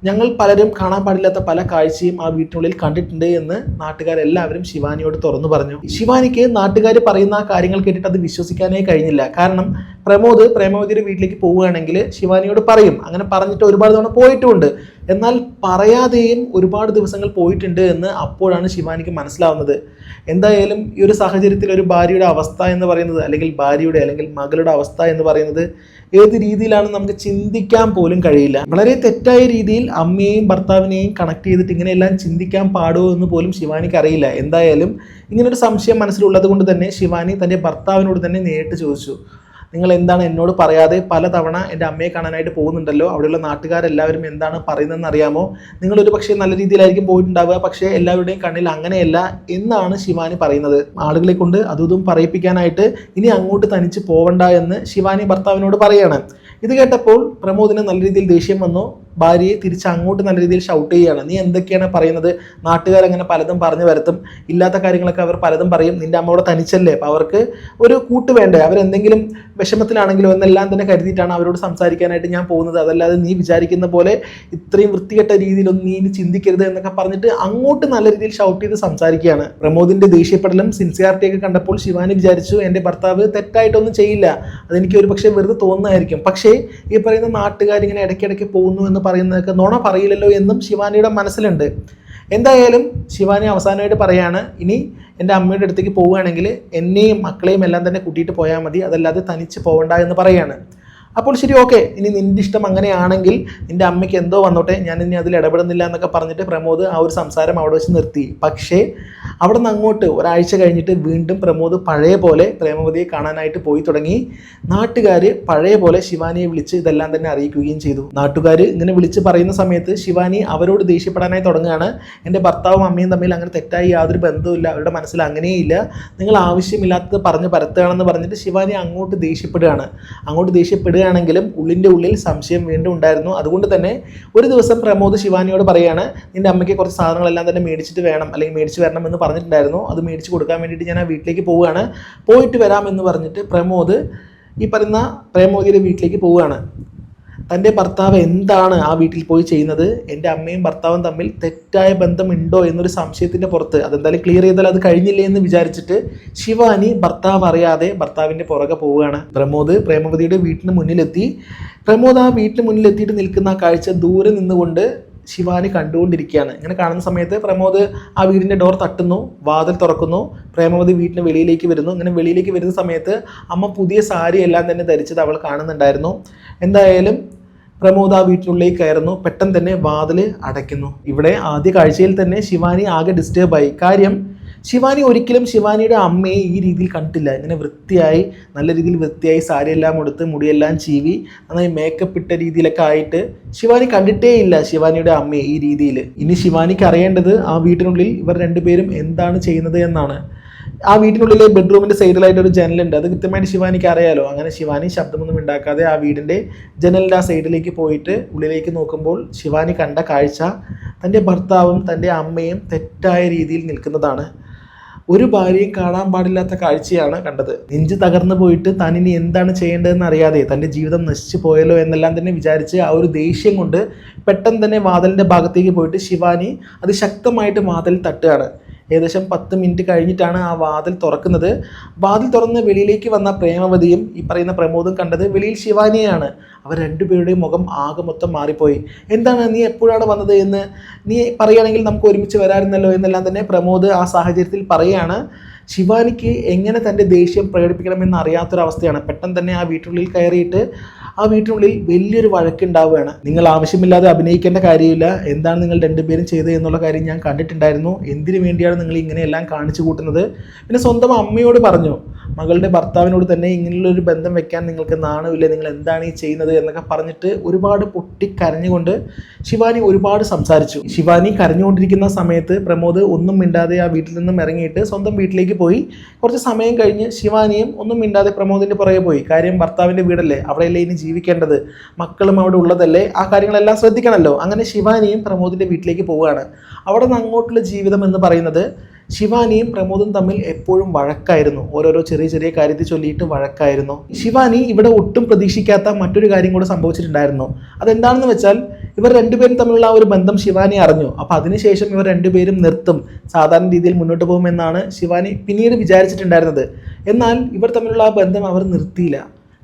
ഞങ്ങൾ പലരും കാണാൻ പാടില്ലാത്ത പല കാഴ്ചയും ആ വീട്ടിനുള്ളിൽ കണ്ടിട്ടുണ്ട് എന്ന് നാട്ടുകാരെല്ലാവരും ശിവാനിയോട് തുറന്നു പറഞ്ഞു. ശിവാനിക്ക് നാട്ടുകാർ പറയുന്ന കാര്യങ്ങൾ കേട്ടിട്ട് അത് വിശ്വസിക്കാനേ കഴിഞ്ഞില്ല. കാരണം പ്രമോദ് പ്രേമവതിയുടെ വീട്ടിലേക്ക് പോവുകയാണെങ്കിൽ ശിവാനിയോട് പറയും. അങ്ങനെ പറഞ്ഞിട്ട് ഒരുപാട് തവണ പോയിട്ടുമുണ്ട്. എന്നാൽ പറയാതെയും ഒരുപാട് ദിവസങ്ങൾ പോയിട്ടുണ്ട് എന്ന് അപ്പോഴാണ് ശിവാനിക്ക് മനസ്സിലാവുന്നത്. എന്തായാലും ഈ ഒരു സാഹചര്യത്തിൽ ഒരു ഭാര്യയുടെ അവസ്ഥ എന്ന് പറയുന്നത് അല്ലെങ്കിൽ ഭാര്യയുടെ അല്ലെങ്കിൽ മകളുടെ അവസ്ഥ എന്ന് പറയുന്നത് ഏത് രീതിയിലാണ് നമുക്ക് ചിന്തിക്കാൻ പോലും കഴിയില്ല. വളരെ തെറ്റായ രീതിയിൽ അമ്മയെയും ഭർത്താവിനെയും കണക്ട് ചെയ്തിട്ട് ഇങ്ങനെയെല്ലാം ചിന്തിക്കാൻ പാടുമോ എന്ന് പോലും ശിവാനിക്ക് അറിയില്ല. എന്തായാലും ഇങ്ങനൊരു സംശയം മനസ്സിലുള്ളത് കൊണ്ട് തന്നെ ശിവാനി തന്റെ ഭർത്താവിനോട് തന്നെ നേരിട്ട് ചോദിച്ചു. നിങ്ങൾ എന്താണ് എന്നോട് പറയാതെ പലതവണ എന്റെ അമ്മയെ കാണാനായിട്ട് പോകുന്നുണ്ടല്ലോ? അവിടെയുള്ള നാട്ടുകാരെല്ലാവരും എന്താണ് പറയുന്നതെന്ന് അറിയാമോ നിങ്ങളൊരു പക്ഷേ നല്ല രീതിയിലായിരിക്കും പോയിട്ടുണ്ടാവുക. പക്ഷേ എല്ലാവരുടെയും കണ്ണിൽ അങ്ങനെയല്ല എന്നാണ് ശിവാനി പറയുന്നത്. ആളുകളെ കൊണ്ട് അതും പറയിപ്പിക്കാനായിട്ട് ഇനി അങ്ങോട്ട് തനിച്ച് പോവണ്ട എന്ന് ശിവാനി ഭർത്താവിനോട് പറയാണ്. ഇത് കേട്ടപ്പോൾ പ്രമോദിന് നല്ല രീതിയിൽ ദേഷ്യം വന്നു. ഭാര്യയെ തിരിച്ച് അങ്ങോട്ട് നല്ല രീതിയിൽ ഷൗട്ട് ചെയ്യുകയാണ്. നീ എന്തൊക്കെയാണ് പറയുന്നത്? നാട്ടുകാരങ്ങനെ പലതും പറഞ്ഞു വരത്തും. ഇല്ലാത്ത കാര്യങ്ങളൊക്കെ അവർ പലതും പറയും. നിന്റെ അമ്മയോടെ തനിച്ചല്ലേ? അപ്പോൾ അവർക്ക് ഒരു കൂട്ട് വേണ്ടേ? അവരെന്തെങ്കിലും വിഷമത്തിലാണെങ്കിലോ എന്നെല്ലാം തന്നെ കരുതിയിട്ടാണ് അവരോട് സംസാരിക്കാനായിട്ട് ഞാൻ പോകുന്നത്. അതല്ലാതെ നീ വിചാരിക്കുന്ന പോലെ ഇത്രയും വൃത്തികെട്ട രീതിയിലൊന്നും നീ ഇനി ചിന്തിക്കരുത് എന്നൊക്കെ പറഞ്ഞിട്ട് അങ്ങോട്ട് നല്ല രീതിയിൽ ഷൗട്ട് ചെയ്ത് സംസാരിക്കുകയാണ്. പ്രമോദിന്റെ ദേഷ്യപ്പെടലും സിൻസിയാരിറ്റിയൊക്കെ കണ്ടപ്പോൾ ശിവാനി വിചാരിച്ചു എന്റെ ഭർത്താവ് തെറ്റായിട്ടൊന്നും ചെയ്യില്ല. അതെനിക്ക് ഒരു പക്ഷേ വെറുതെ തോന്നുന്നതായിരിക്കും. പക്ഷേ ഈ പറയുന്ന നാട്ടുകാരിങ്ങനെ ഇടയ്ക്കിടയ്ക്ക് പോകുന്നു എന്ന് പറയുന്നതൊക്കെ നുണ പറയില്ലല്ലോ എന്നും ശിവാനിയുടെ മനസ്സിലുണ്ട്. എന്തായാലും ശിവാനി അവസാനമായിട്ട് പറയാണ് ഇനി എന്റെ അമ്മയുടെ അടുത്തേക്ക് പോവുകയാണെങ്കിൽ എന്നെയും മക്കളെയും എല്ലാം തന്നെ കൂട്ടിയിട്ട് പോയാൽ മതി. അതല്ലാതെ തനിച്ച് പോകണ്ട എന്ന് പറയാണ്. അപ്പോൾ ശരി ഓക്കെ ഇനി നിന്റെ ഇഷ്ടം അങ്ങനെയാണെങ്കിൽ നിന്റെ അമ്മയ്ക്ക് എന്തോ വന്നോട്ടെ ഞാൻ ഇനി അതിൽ ഇടപെടുന്നില്ല എന്നൊക്കെ പറഞ്ഞിട്ട് പ്രമോദ് ആ ഒരു സംസാരം അവിടെ വെച്ച് നിർത്തി. പക്ഷേ അവിടെ നിന്ന് അങ്ങോട്ട് ഒരാഴ്ച കഴിഞ്ഞിട്ട് വീണ്ടും പ്രമോദ് പഴയ പോലെ പ്രേമവതിയെ കാണാനായിട്ട് പോയി തുടങ്ങി. നാട്ടുകാർ പഴയ പോലെ ശിവാനിയെ വിളിച്ച് ഇതെല്ലാം തന്നെ അറിയിക്കുകയും ചെയ്തു. നാട്ടുകാർ ഇങ്ങനെ വിളിച്ച് പറയുന്ന സമയത്ത് ശിവാനി അവരോട് ദേഷ്യപ്പെടാനായി തുടങ്ങുകയാണ്. എന്റെ ഭർത്താവും അമ്മയും തമ്മിൽ അങ്ങനെ തെറ്റായി യാതൊരു ബന്ധവുമില്ല. അവരുടെ മനസ്സിൽ അങ്ങനെയില്ല. നിങ്ങൾ ആവശ്യമില്ലാത്തത് പറഞ്ഞ് പരത്തുകയാണെന്ന് പറഞ്ഞിട്ട് ശിവാനി അങ്ങോട്ട് ദേഷ്യപ്പെടുകയാണ്. അങ്ങോട്ട് ദേഷ്യപ്പെടുകയാണെങ്കിലും ഉള്ളിന്റെ ഉള്ളിൽ സംശയം വീണ്ടും ഉണ്ടായിരുന്നു. അതുകൊണ്ട് തന്നെ ഒരു ദിവസം പ്രമോദ് ശിവാനിയോട് പറയുകയാണ് നിന്റെ അമ്മയ്ക്ക് കുറച്ച് സാധനങ്ങളെല്ലാം തന്നെ മേടിച്ചിട്ട് വേണം അല്ലെങ്കിൽ മേടിച്ച് വരണം എന്ന് പറഞ്ഞിട്ടുണ്ടായിരുന്നു. അത് മേടിച്ച് കൊടുക്കാൻ വേണ്ടിയിട്ട് ഞാൻ ആ വീട്ടിലേക്ക് പോവുകയാണ്. പോയിട്ട് വരാമെന്ന് പറഞ്ഞിട്ട് പ്രമോദ് ഈ പറയുന്ന പ്രേമോദിയുടെ വീട്ടിലേക്ക് പോവുകയാണ്. തന്റെ ഭർത്താവ് എന്താണ് ആ വീട്ടിൽ പോയി ചെയ്യുന്നത്? എന്റെ അമ്മയും ഭർത്താവും തമ്മിൽ തെറ്റായ ബന്ധമുണ്ടോ എന്നൊരു സംശയത്തിന്റെ പുറത്ത് അതെന്തായാലും ക്ലിയർ ചെയ്താൽ അത് കഴിഞ്ഞില്ലേ എന്ന് വിചാരിച്ചിട്ട് ശിവാനി ഭർത്താവ് അറിയാതെ ഭർത്താവിന്റെ പുറകെ പോവുകയാണ്. പ്രമോദ് പ്രേമവതിയുടെ വീട്ടിന് മുന്നിലെത്തി. പ്രമോദ് ആ വീട്ടിന് മുന്നിലെത്തിയിട്ട് നിൽക്കുന്ന ആ കാഴ്ച ദൂരെ നിന്നുകൊണ്ട് ശിവാനി കണ്ടുകൊണ്ടിരിക്കുകയാണ്. ഇങ്ങനെ കാണുന്ന സമയത്ത് പ്രമോദ് ആ വീടിന്റെ ഡോർ തട്ടുന്നു വാതിൽ തുറക്കുന്നു പ്രേമവതി വീട്ടിന് വെളിയിലേക്ക് വരുന്നു. ഇങ്ങനെ വെളിയിലേക്ക് വരുന്ന സമയത്ത് അമ്മ പുതിയ സാരി എല്ലാം തന്നെ ധരിച്ചത് അവൾ കാണുന്നുണ്ടായിരുന്നു. എന്തായാലും പ്രമോദ് ആ കയറുന്നു. പെട്ടെന്ന് തന്നെ വാതിൽ അടയ്ക്കുന്നു. ഇവിടെ ആദ്യ കാഴ്ചയിൽ തന്നെ ശിവാനി ആകെ ഡിസ്റ്റർബ് ആയി. കാര്യം ശിവാനി ഒരിക്കലും ശിവാനിയുടെ അമ്മയെ ഈ രീതിയിൽ കണ്ടിട്ടില്ല. ഇങ്ങനെ വൃത്തിയായി നല്ല രീതിയിൽ വൃത്തിയായി സാരിയെല്ലാം ഉടുത്ത് മുടിയെല്ലാം ചീവി നന്നായി മേക്കപ്പ് ഇട്ട രീതിയിലൊക്കെ ആയിട്ട് ശിവാനി കണ്ടിട്ടേ ഇല്ല ശിവാനിയുടെ അമ്മയെ ഈ രീതിയിൽ. ഇനി ശിവാനിക്ക് അറിയേണ്ടത് ആ വീട്ടിനുള്ളിൽ ഇവർ രണ്ടുപേരും എന്താണ് ചെയ്യുന്നത് എന്നാണ്. ആ വീടിനുള്ളിലെ ബെഡ്റൂമിന്റെ സൈഡിലായിട്ട് ഒരു ജനലുണ്ട് അത് കൃത്യമായിട്ട് ശിവാനിക്ക് അറിയാലോ. അങ്ങനെ ശിവാനി ശബ്ദമൊന്നും ഉണ്ടാക്കാതെ ആ വീടിന്റെ ജനലിന്റെ ആ സൈഡിലേക്ക് പോയിട്ട് ഉള്ളിലേക്ക് നോക്കുമ്പോൾ ശിവാനി കണ്ട കാഴ്ച തന്റെ ഭർത്താവും തന്റെ അമ്മയും തെറ്റായ രീതിയിൽ നിൽക്കുന്നതാണ്. ഒരു ഭാര്യയും കാണാൻ പാടില്ലാത്ത കാഴ്ചയാണ് കണ്ടത്. നെഞ്ച് തകർന്നു പോയിട്ട് താൻ ഇനി എന്താണ് ചെയ്യേണ്ടതെന്ന് അറിയാതെ തന്റെ ജീവിതം നശിച്ചു പോയല്ലോ എന്നെല്ലാം തന്നെ വിചാരിച്ച് ആ ഒരു ദേഷ്യം കൊണ്ട് പെട്ടെന്ന് തന്നെ വാതിലിന്റെ ഭാഗത്തേക്ക് പോയിട്ട് ശിവാനി അത് ശക്തമായിട്ട് വാതിൽ തട്ടുകയാണ്. ഏകദേശം പത്ത് മിനിറ്റ് കഴിഞ്ഞിട്ടാണ് ആ വാതിൽ തുറക്കുന്നത്. വാതിൽ തുറന്ന് വെളിയിലേക്ക് വന്ന പ്രേമവതിയും ഈ പറയുന്ന പ്രമോദും കണ്ടത് വെളിയിൽ ശിവാനിയാണ് അവർ രണ്ടുപേരുടെയും മുഖം ആകെ മൊത്തം മാറിപ്പോയി. എന്താണ് നീ എപ്പോഴാണ് വന്നത് എന്ന് നീ പറയുകയാണെങ്കിൽ നമുക്ക് ഒരുമിച്ച് വരാറുന്നല്ലോ എന്നെല്ലാം തന്നെ പ്രമോദ് ആ സാഹചര്യത്തിൽ പറയുകയാണ്. ശിവാനിക്ക് എങ്ങനെ തന്റെ ദേഷ്യം പ്രകടിപ്പിക്കണമെന്ന് അറിയാത്തൊരവസ്ഥയാണ്. പെട്ടെന്ന് തന്നെ ആ വീട്ടിനുള്ളിൽ കയറിയിട്ട് ആ വീട്ടിനുള്ളിൽ വലിയൊരു വഴക്കുണ്ടാവുകയാണ്. നിങ്ങൾ ആവശ്യമില്ലാതെ അഭിനയിക്കേണ്ട കാര്യമില്ല. എന്താണ് നിങ്ങൾ രണ്ടുപേരും ചെയ്തത് എന്നുള്ള കാര്യം ഞാൻ കണ്ടിട്ടുണ്ടായിരുന്നു. എന്തിനു വേണ്ടിയാണ് നിങ്ങൾ ഇങ്ങനെയെല്ലാം കാണിച്ചു കൂട്ടുന്നത്? പിന്നെ സ്വന്തം അമ്മയോട് പറഞ്ഞു. മകളുടെ ഭർത്താവിനോട് തന്നെ ഇങ്ങനെയുള്ളൊരു ബന്ധം വെക്കാൻ നിങ്ങൾക്ക് നാണമില്ല. നിങ്ങൾ എന്താണ് ഈ ചെയ്യുന്നത് എന്നൊക്കെ പറഞ്ഞിട്ട് ഒരുപാട് പൊട്ടി കരഞ്ഞുകൊണ്ട് ശിവാനി ഒരുപാട് സംസാരിച്ചു. ശിവാനി കരഞ്ഞുകൊണ്ടിരിക്കുന്ന സമയത്ത് പ്രമോദ് ഒന്നും മിണ്ടാതെ ആ വീട്ടിൽ നിന്നും ഇറങ്ങിയിട്ട് സ്വന്തം വീട്ടിലേക്ക് പോയി. കുറച്ച് സമയം കഴിഞ്ഞ് ശിവാനിയും ഒന്നും മിണ്ടാതെ പ്രമോദിന്റെ പുറകെ പോയി. കാര്യം ഭർത്താവിന്റെ വീടല്ലേ? അവിടെയല്ലേ ഇനി ജീവിക്കേണ്ടത്. മക്കളും അവിടെ ഉള്ളതല്ലേ? ആ കാര്യങ്ങളെല്ലാം ശ്രദ്ധിക്കണമല്ലോ അങ്ങനെ ശിവാനിയും പ്രമോദിന്റെ വീട്ടിലേക്ക് പോവുകയാണ്. അവിടെ നിന്ന് അങ്ങോട്ടുള്ള ജീവിതം എന്ന് പറയുന്നത് ശിവാനിയും പ്രമോദും തമ്മിൽ എപ്പോഴും വഴക്കായിരുന്നു. ഓരോരോ ചെറിയ ചെറിയ കാര്യത്തിൽ ചൊല്ലിയിട്ട് വഴക്കായിരുന്നു. ശിവാനി ഇവിടെ ഒട്ടും പ്രതീക്ഷിക്കാത്ത മറ്റൊരു കാര്യം കൂടെ സംഭവിച്ചിട്ടുണ്ടായിരുന്നു. അതെന്താണെന്ന് വെച്ചാൽ ഇവർ രണ്ടുപേരും തമ്മിലുള്ള ആ ഒരു ബന്ധം ശിവാനി അറിഞ്ഞു. അപ്പോൾ അതിനുശേഷം ഇവർ രണ്ടുപേരും നിർത്തും. സാധാരണ രീതിയിൽ മുന്നോട്ട് പോകുമെന്നാണ് ശിവാനി പിന്നീട് വിചാരിച്ചിട്ടുണ്ടായിരുന്നത്. എന്നാൽ ഇവർ തമ്മിലുള്ള ആ ബന്ധം അവർ നിർത്തിയില്ല.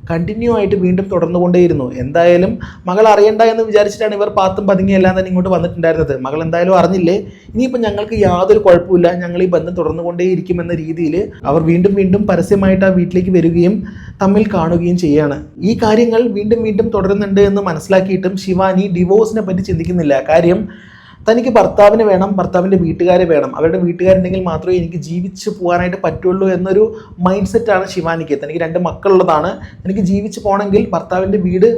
കണ്ടിന്യൂ ആയിട്ട് വീണ്ടും തുടർന്നുകൊണ്ടേയിരുന്നു. എന്തായാലും മകൾ അറിയണ്ട എന്ന് വിചാരിച്ചിട്ടാണ് ഇവർ പാത്തും പതുങ്ങി എല്ലാം തന്നെ ഇങ്ങോട്ട് വന്നിട്ടുണ്ടായിരുന്നത്. മകൾ എന്തായാലും അറിഞ്ഞില്ലേ? ഇനിയിപ്പോൾ ഞങ്ങൾക്ക് യാതൊരു കുഴപ്പമില്ല ഞങ്ങൾ ഈ ബന്ധം തുടർന്നുകൊണ്ടേയിരിക്കും എന്ന രീതിയിൽ അവർ വീണ്ടും വീണ്ടും പരസ്യമായിട്ട് ആ വീട്ടിലേക്ക് വരികയും തമ്മിൽ കാണുകയും ചെയ്യുകയാണ് ഈ കാര്യങ്ങൾ വീണ്ടും വീണ്ടും തുടരുന്നുണ്ട് എന്ന് മനസ്സിലാക്കിയിട്ടും ശിവാനി ഡിവോഴ്സിനെ പറ്റി ചിന്തിക്കുന്നില്ല. കാര്യം തനിക്ക് ഭർത്താവിനെ വേണം ഭർത്താവിന്റെ വീട്ടുകാരെ വേണം. അവരുടെ വീട്ടുകാരുണ്ടെങ്കിൽ മാത്രമേ എനിക്ക് ജീവിച്ച് പോകാനായിട്ട് പറ്റുള്ളൂ എന്നൊരു മൈൻഡ് സെറ്റാണ് ശിവാനിക്ക്. തനിക്ക് രണ്ട് മക്കളുള്ളതാണ്. എനിക്ക് ജീവിച്ച് പോകണമെങ്കിൽ ഭർത്താവിന്റെ വീട്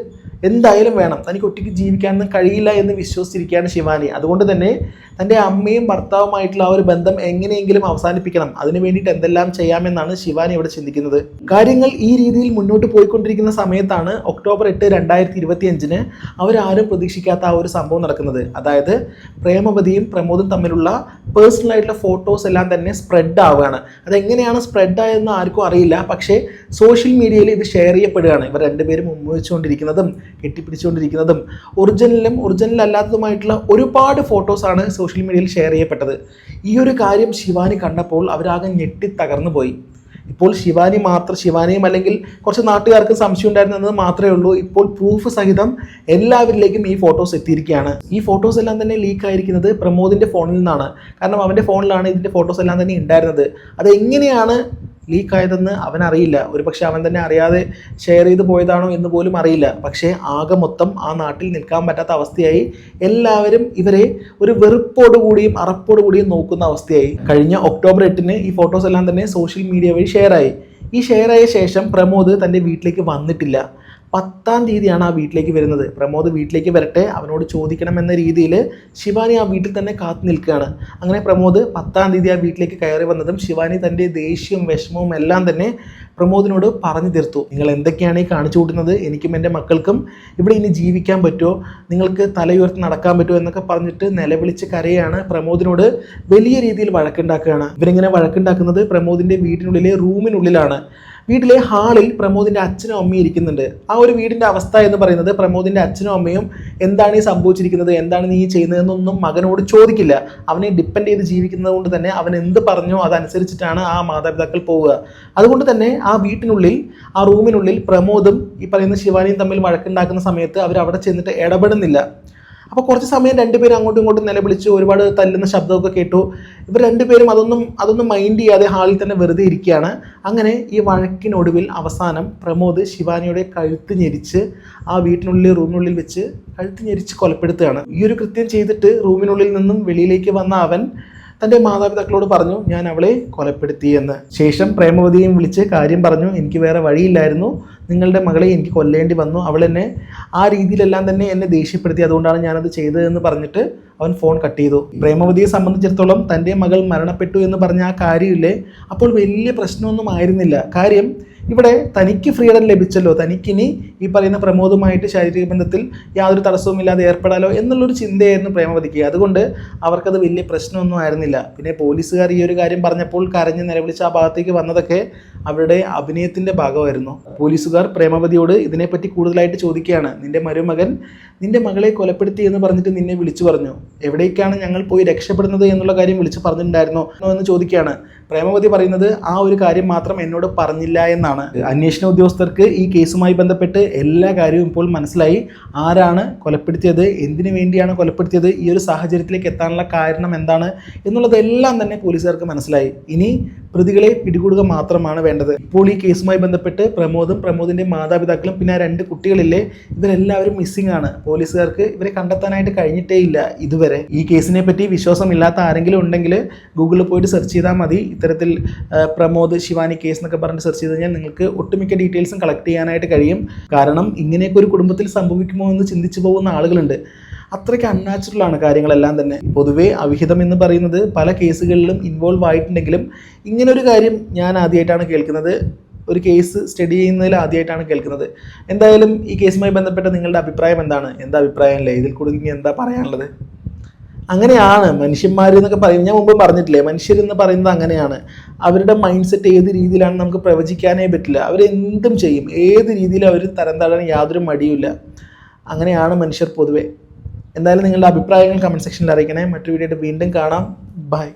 എന്തായാലും വേണം. തനിക്ക് ഒറ്റയ്ക്ക് ജീവിക്കാനൊന്നും കഴിയില്ല എന്ന് വിശ്വസിച്ചിരിക്കുകയാണ് ശിവാനി. അതുകൊണ്ട് തന്നെ തന്റെ അമ്മയും ഭർത്താവുമായിട്ടുള്ള ആ ഒരു ബന്ധം എങ്ങനെയെങ്കിലും അവസാനിപ്പിക്കണം. അതിനു വേണ്ടിയിട്ട് എന്തെല്ലാം ചെയ്യാമെന്നാണ് ശിവാനി ഇവിടെ ചിന്തിക്കുന്നത്. കാര്യങ്ങൾ ഈ രീതിയിൽ മുന്നോട്ട് പോയിക്കൊണ്ടിരിക്കുന്ന സമയത്താണ് ഒക്ടോബർ എട്ട് രണ്ടായിരത്തി ഇരുപത്തി അഞ്ചിന് അവരാരും പ്രതീക്ഷിക്കാത്ത ആ ഒരു സംഭവം നടക്കുന്നത്. അതായത് പ്രേമവതിയും പ്രമോദും തമ്മിലുള്ള പേഴ്സണൽ ആയിട്ടുള്ള ഫോട്ടോസ് എല്ലാം തന്നെ സ്പ്രെഡ് ആവുകയാണ്. അതെങ്ങനെയാണ് സ്പ്രെഡ് ആയതെന്ന് ആർക്കും അറിയില്ല. പക്ഷേ സോഷ്യൽ മീഡിയയിൽ ഇത് ഷെയർ ചെയ്യപ്പെടുകയാണ്. ഇവർ രണ്ടുപേരും ഉമ്മവെച്ചുകൊണ്ടിരിക്കുന്നതും കെട്ടിപ്പിടിച്ചുകൊണ്ടിരിക്കുന്നതും ഒറിജിനലും ഒറിജിനൽ അല്ലാത്തതുമായിട്ടുള്ള ഒരുപാട് ഫോട്ടോസാണ് സോഷ്യൽ മീഡിയയിൽ ഷെയർ ചെയ്യപ്പെട്ടത്. ഈ ഒരു കാര്യം ശിവാനി കണ്ടപ്പോൾ അവരാകെ ഞെട്ടി തകർന്നു പോയി. ഇപ്പോൾ ശിവാനി മാത്രം ശിവാനിയും അല്ലെങ്കിൽ കുറച്ച് നാട്ടുകാർക്ക് സംശയം ഉണ്ടായിരുന്നത് മാത്രമേ ഉള്ളൂ. ഇപ്പോൾ പ്രൂഫ് സഹിതം എല്ലാവരിലേക്കും ഈ ഫോട്ടോസ് എത്തിയിരിക്കുകയാണ്. ഈ ഫോട്ടോസ് എല്ലാം തന്നെ ലീക്ക് ആയിരിക്കുന്നത് പ്രമോദിന്റെ ഫോണിൽ നിന്നാണ്. കാരണം അവന്റെ ഫോണിലാണ് ഇതിന്റെ ഫോട്ടോസ് എല്ലാം തന്നെ ഉണ്ടായിരുന്നത്. അത് എങ്ങനെയാണ് ലീക്ക് ആയതെന്ന് അവൻ ഒരു പക്ഷേ അവൻ തന്നെ അറിയാതെ ഷെയർ ചെയ്ത് പോയതാണോ എന്ന് പോലും അറിയില്ല. പക്ഷേ ആകെ മൊത്തം ആ നാട്ടിൽ നിൽക്കാൻ പറ്റാത്ത അവസ്ഥയായി. എല്ലാവരും ഇവരെ ഒരു വെറുപ്പോടുകൂടിയും അറപ്പോടുകൂടിയും നോക്കുന്ന അവസ്ഥയായി. കഴിഞ്ഞ ഒക്ടോബർ എട്ടിന് ഈ ഫോട്ടോസ് എല്ലാം തന്നെ സോഷ്യൽ മീഡിയ വഴി ഷെയർ ആയി. ഈ ഷെയർ ആയ ശേഷം പ്രമോദ് തന്റെ വീട്ടിലേക്ക് വന്നിട്ടില്ല. പത്താം തീയതിയാണ് ആ വീട്ടിലേക്ക് വരുന്നത്. പ്രമോദ് വീട്ടിലേക്ക് വരട്ടെ അവനോട് ചോദിക്കണം എന്ന രീതിയിൽ ശിവാനി ആ വീട്ടിൽ തന്നെ കാത്തു നിൽക്കുകയാണ്. അങ്ങനെ പ്രമോദ് പത്താം തീയതി ആ വീട്ടിലേക്ക് കയറി വന്നതും ശിവാനി തന്റെ ദേഷ്യവും വിഷമവും എല്ലാം തന്നെ പ്രമോദിനോട് പറഞ്ഞു തീർത്തു. നിങ്ങൾ എന്തൊക്കെയാണ് ഈ കാണിച്ചു കൂട്ടുന്നത്? എനിക്കും എന്റെ മക്കൾക്കും ഇവിടെ ഇനി ജീവിക്കാൻ പറ്റുമോ? നിങ്ങൾക്ക് തലയുയർത്തി നടക്കാൻ പറ്റുമോ? എന്നൊക്കെ പറഞ്ഞിട്ട് നിലവിളിച്ച് കരയാണ് പ്രമോദിനോട് വലിയ രീതിയിൽ വഴക്കുണ്ടാക്കുകയാണ്. ഇവരിങ്ങനെ വഴക്കുണ്ടാക്കുന്നത് പ്രമോദിന്റെ വീട്ടിനുള്ളിലെ റൂമിനുള്ളിലാണ്. വീട്ടിലെ ഹാളിൽ പ്രമോദിന്റെ അച്ഛനും അമ്മയും ഇരിക്കുന്നുണ്ട്. ആ ഒരു വീടിന്റെ അവസ്ഥ എന്ന് പറയുന്നത് പ്രമോദിന്റെ അച്ഛനും അമ്മയും എന്താണ് ഈ സംഭവിച്ചിരിക്കുന്നത്? എന്താണ് നീ ചെയ്യുന്നതെന്നൊന്നും മകനോട് ചോദിക്കില്ല. അവനെ ഡിപ്പെൻഡ് ചെയ്ത് ജീവിക്കുന്നത് കൊണ്ട് തന്നെ അവൻ എന്ത് പറഞ്ഞോ അതനുസരിച്ചിട്ടാണ് ആ മാതാപിതാക്കൾ പോവുക. അതുകൊണ്ട് തന്നെ ആ വീട്ടിനുള്ളിൽ ആ റൂമിനുള്ളിൽ പ്രമോദും ഈ പറയുന്ന ശിവാനിയും തമ്മിൽ വഴക്കുണ്ടാക്കുന്ന സമയത്ത് അവർ അവിടെ ചെന്നിട്ട് ഇടപെടുന്നില്ല. അപ്പോൾ കുറച്ച് സമയം രണ്ടുപേരും അങ്ങോട്ടും ഇങ്ങോട്ടും നിലവിളിച്ച് ഒരുപാട് തല്ലുന്ന ശബ്ദമൊക്കെ കേട്ടു. ഇവർ രണ്ടുപേരും അതൊന്നും അതൊന്നും മൈൻഡ് ചെയ്യാതെ ഹാളിൽ തന്നെ വെറുതെ ഇരിക്കുകയാണ്. അങ്ങനെ ഈ വഴക്കിനൊടുവിൽ അവസാനം പ്രമോദ് ശിവാനിയുടെ കഴുത്ത് ഞെരിച്ച് ആ വീട്ടിനുള്ളിൽ റൂമിനുള്ളിൽ വെച്ച് കഴുത്ത് ഞെരിച്ച് കൊലപ്പെടുത്തുകയാണ്. ഈ ഒരു കൃത്യം ചെയ്തിട്ട് റൂമിനുള്ളിൽ നിന്നും വെളിയിലേക്ക് വന്ന അവൻ തന്റെ മാതാപിതാക്കളോട് പറഞ്ഞു ഞാൻ അവളെ കൊലപ്പെടുത്തി എന്ന് ശേഷം പ്രേമവതിയെയും വിളിച്ച് കാര്യം പറഞ്ഞു എനിക്ക് വേറെ വഴിയില്ലായിരുന്നു. നിങ്ങളുടെ മകളെ എനിക്ക് കൊല്ലേണ്ടി വന്നു. അവൾ എന്നെ ആ രീതിയിലെല്ലാം തന്നെ എന്നെ ദേഷ്യപ്പെടുത്തി. അതുകൊണ്ടാണ് ഞാനത് ചെയ്തതെന്ന് പറഞ്ഞിട്ട് അവൻ ഫോൺ കട്ട് ചെയ്തു. പ്രേമവതിയെ സംബന്ധിച്ചിടത്തോളം തന്റെ മകൾ മരണപ്പെട്ടു എന്ന് പറഞ്ഞ ആ കാര്യമില്ലേ? അപ്പോൾ വലിയ പ്രശ്നമൊന്നും ആയിരുന്നില്ല. കാര്യം ഇവിടെ തനിക്ക് ഫ്രീഡം ലഭിച്ചല്ലോ തനിക്കിനി ഈ പറയുന്ന പ്രമോദുമായിട്ട് ശാരീരിക ബന്ധത്തിൽ യാതൊരു തടസ്സവുമില്ലാതെ ഏർപ്പെടാലോ എന്നുള്ളൊരു ചിന്തയായിരുന്നു പ്രേമവതിക്ക്. അതുകൊണ്ട് അവർക്കത് വലിയ പ്രശ്നമൊന്നും ആയിരുന്നില്ല. പിന്നെ പോലീസുകാർ ഈ ഒരു കാര്യം പറഞ്ഞപ്പോൾ കരഞ്ഞ് നിലവിളിച്ച് ആ ഭാഗത്തേക്ക് വന്നതൊക്കെ അവരുടെ അഭിനയത്തിന്റെ ഭാഗമായിരുന്നു. പോലീസുകാർ പ്രേമവതിയോട് ഇതിനെപ്പറ്റി കൂടുതലായിട്ട് ചോദിക്കുകയാണ്. നിന്റെ മരുമകൻ നിന്റെ മകളെ കൊലപ്പെടുത്തി എന്ന് പറഞ്ഞിട്ട് നിന്നെ വിളിച്ചു പറഞ്ഞു. എവിടേക്കാണ് ഞങ്ങൾ പോയി രക്ഷപ്പെടുന്നത് എന്നുള്ള കാര്യം വിളിച്ച് പറഞ്ഞിട്ടുണ്ടായിരുന്നോ? എന്ന് ചോദിക്കുകയാണ്. പ്രേമവതി പറയുന്നത് ആ ഒരു കാര്യം മാത്രം എന്നോട് പറഞ്ഞില്ല എന്നാണ്. അന്വേഷണ ഉദ്യോഗസ്ഥർക്ക് ഈ കേസുമായി ബന്ധപ്പെട്ട് എല്ലാ കാര്യവും ഇപ്പോൾ മനസ്സിലായി. ആരാണ് കൊലപ്പെടുത്തിയത്? എന്തിനു വേണ്ടിയാണ് കൊലപ്പെടുത്തിയത്? ഈ ഒരു സാഹചര്യത്തിലേക്ക് എത്താനുള്ള കാരണം എന്താണ്? എന്നുള്ളതെല്ലാം തന്നെ പോലീസുകാർക്ക് മനസ്സിലായി. ഇനി പ്രതികളെ പിടികൂടുക മാത്രമാണ് വേണ്ടത്. ഇപ്പോൾ ഈ കേസുമായി ബന്ധപ്പെട്ട് പ്രമോദും പ്രമോദിന്റെ മാതാപിതാക്കളും പിന്നെ ആ രണ്ട് കുട്ടികളില്ലേ ഇവരെല്ലാവരും മിസ്സിംഗ് ആണ്. പോലീസുകാർക്ക് ഇവരെ കണ്ടെത്താനായിട്ട് കഴിഞ്ഞിട്ടേ ഇല്ല ഇതുവരെ. ഈ കേസിനെ പറ്റി വിശ്വാസമില്ലാത്ത ആരെങ്കിലും ഉണ്ടെങ്കിൽ ഗൂഗിളിൽ പോയിട്ട് സെർച്ച് ചെയ്താൽ മതി. ഇത്തരത്തിൽ പ്രമോദ് ശിവാനി കേസ് എന്നൊക്കെ പറഞ്ഞ് സെർച്ച് ചെയ്ത് കഴിഞ്ഞാൽ നിങ്ങൾക്ക് ഒട്ടുമിക്ക ഡീറ്റെയിൽസും കളക്ട് ചെയ്യാനായിട്ട് കഴിയും. കാരണം ഇങ്ങനെയൊക്കെ ഒരു കുടുംബത്തിൽ സംഭവിക്കുമോ എന്ന് ചിന്തിച്ചു പോകുന്ന ആളുകളുണ്ട്. അത്രയ്ക്ക് അൺനാച്ചുറൽ ആണ് കാര്യങ്ങളെല്ലാം തന്നെ. പൊതുവേ അവിഹിതം എന്ന് പറയുന്നത് പല കേസുകളിലും ഇൻവോൾവ് ആയിട്ടുണ്ടെങ്കിലും ഇങ്ങനൊരു കാര്യം ഞാൻ ആദ്യമായിട്ടാണ് കേൾക്കുന്നത്. ഒരു കേസ് സ്റ്റഡി ചെയ്യുന്നതിൽ ആദ്യമായിട്ടാണ് കേൾക്കുന്നത്. എന്തായാലും ഈ കേസുമായി ബന്ധപ്പെട്ട നിങ്ങളുടെ അഭിപ്രായം എന്താണ്? എന്താ അഭിപ്രായം? അല്ലേ? ഇതിൽ കൂടുതൽ എന്താ പറയാനുള്ളത്? അങ്ങനെയാണ്. മനുഷ്യന്മാർ എന്നൊക്കെ പറയും. ഞാൻ മുമ്പ് പറഞ്ഞിട്ടില്ലേ? മനുഷ്യരെന്ന് പറയുന്നത് അങ്ങനെയാണ്. അവരുടെ മൈൻഡ് സെറ്റ് ഏത് രീതിയിലാണ് നമുക്ക് പ്രവചിക്കാനേ പറ്റില്ല. അവരെന്തും ചെയ്യും. ഏത് രീതിയിൽ അവർ തരം താഴാൻ യാതൊരു മടിയുമില്ല. അങ്ങനെയാണ് മനുഷ്യർ പൊതുവേ. എന്തായാലും നിങ്ങളുടെ അഭിപ്രായങ്ങൾ കമന്റ് സെക്ഷനിൽ അറിയിക്കണേ. മറ്റൊരു വീഡിയോ വീണ്ടും കാണാം. ബൈ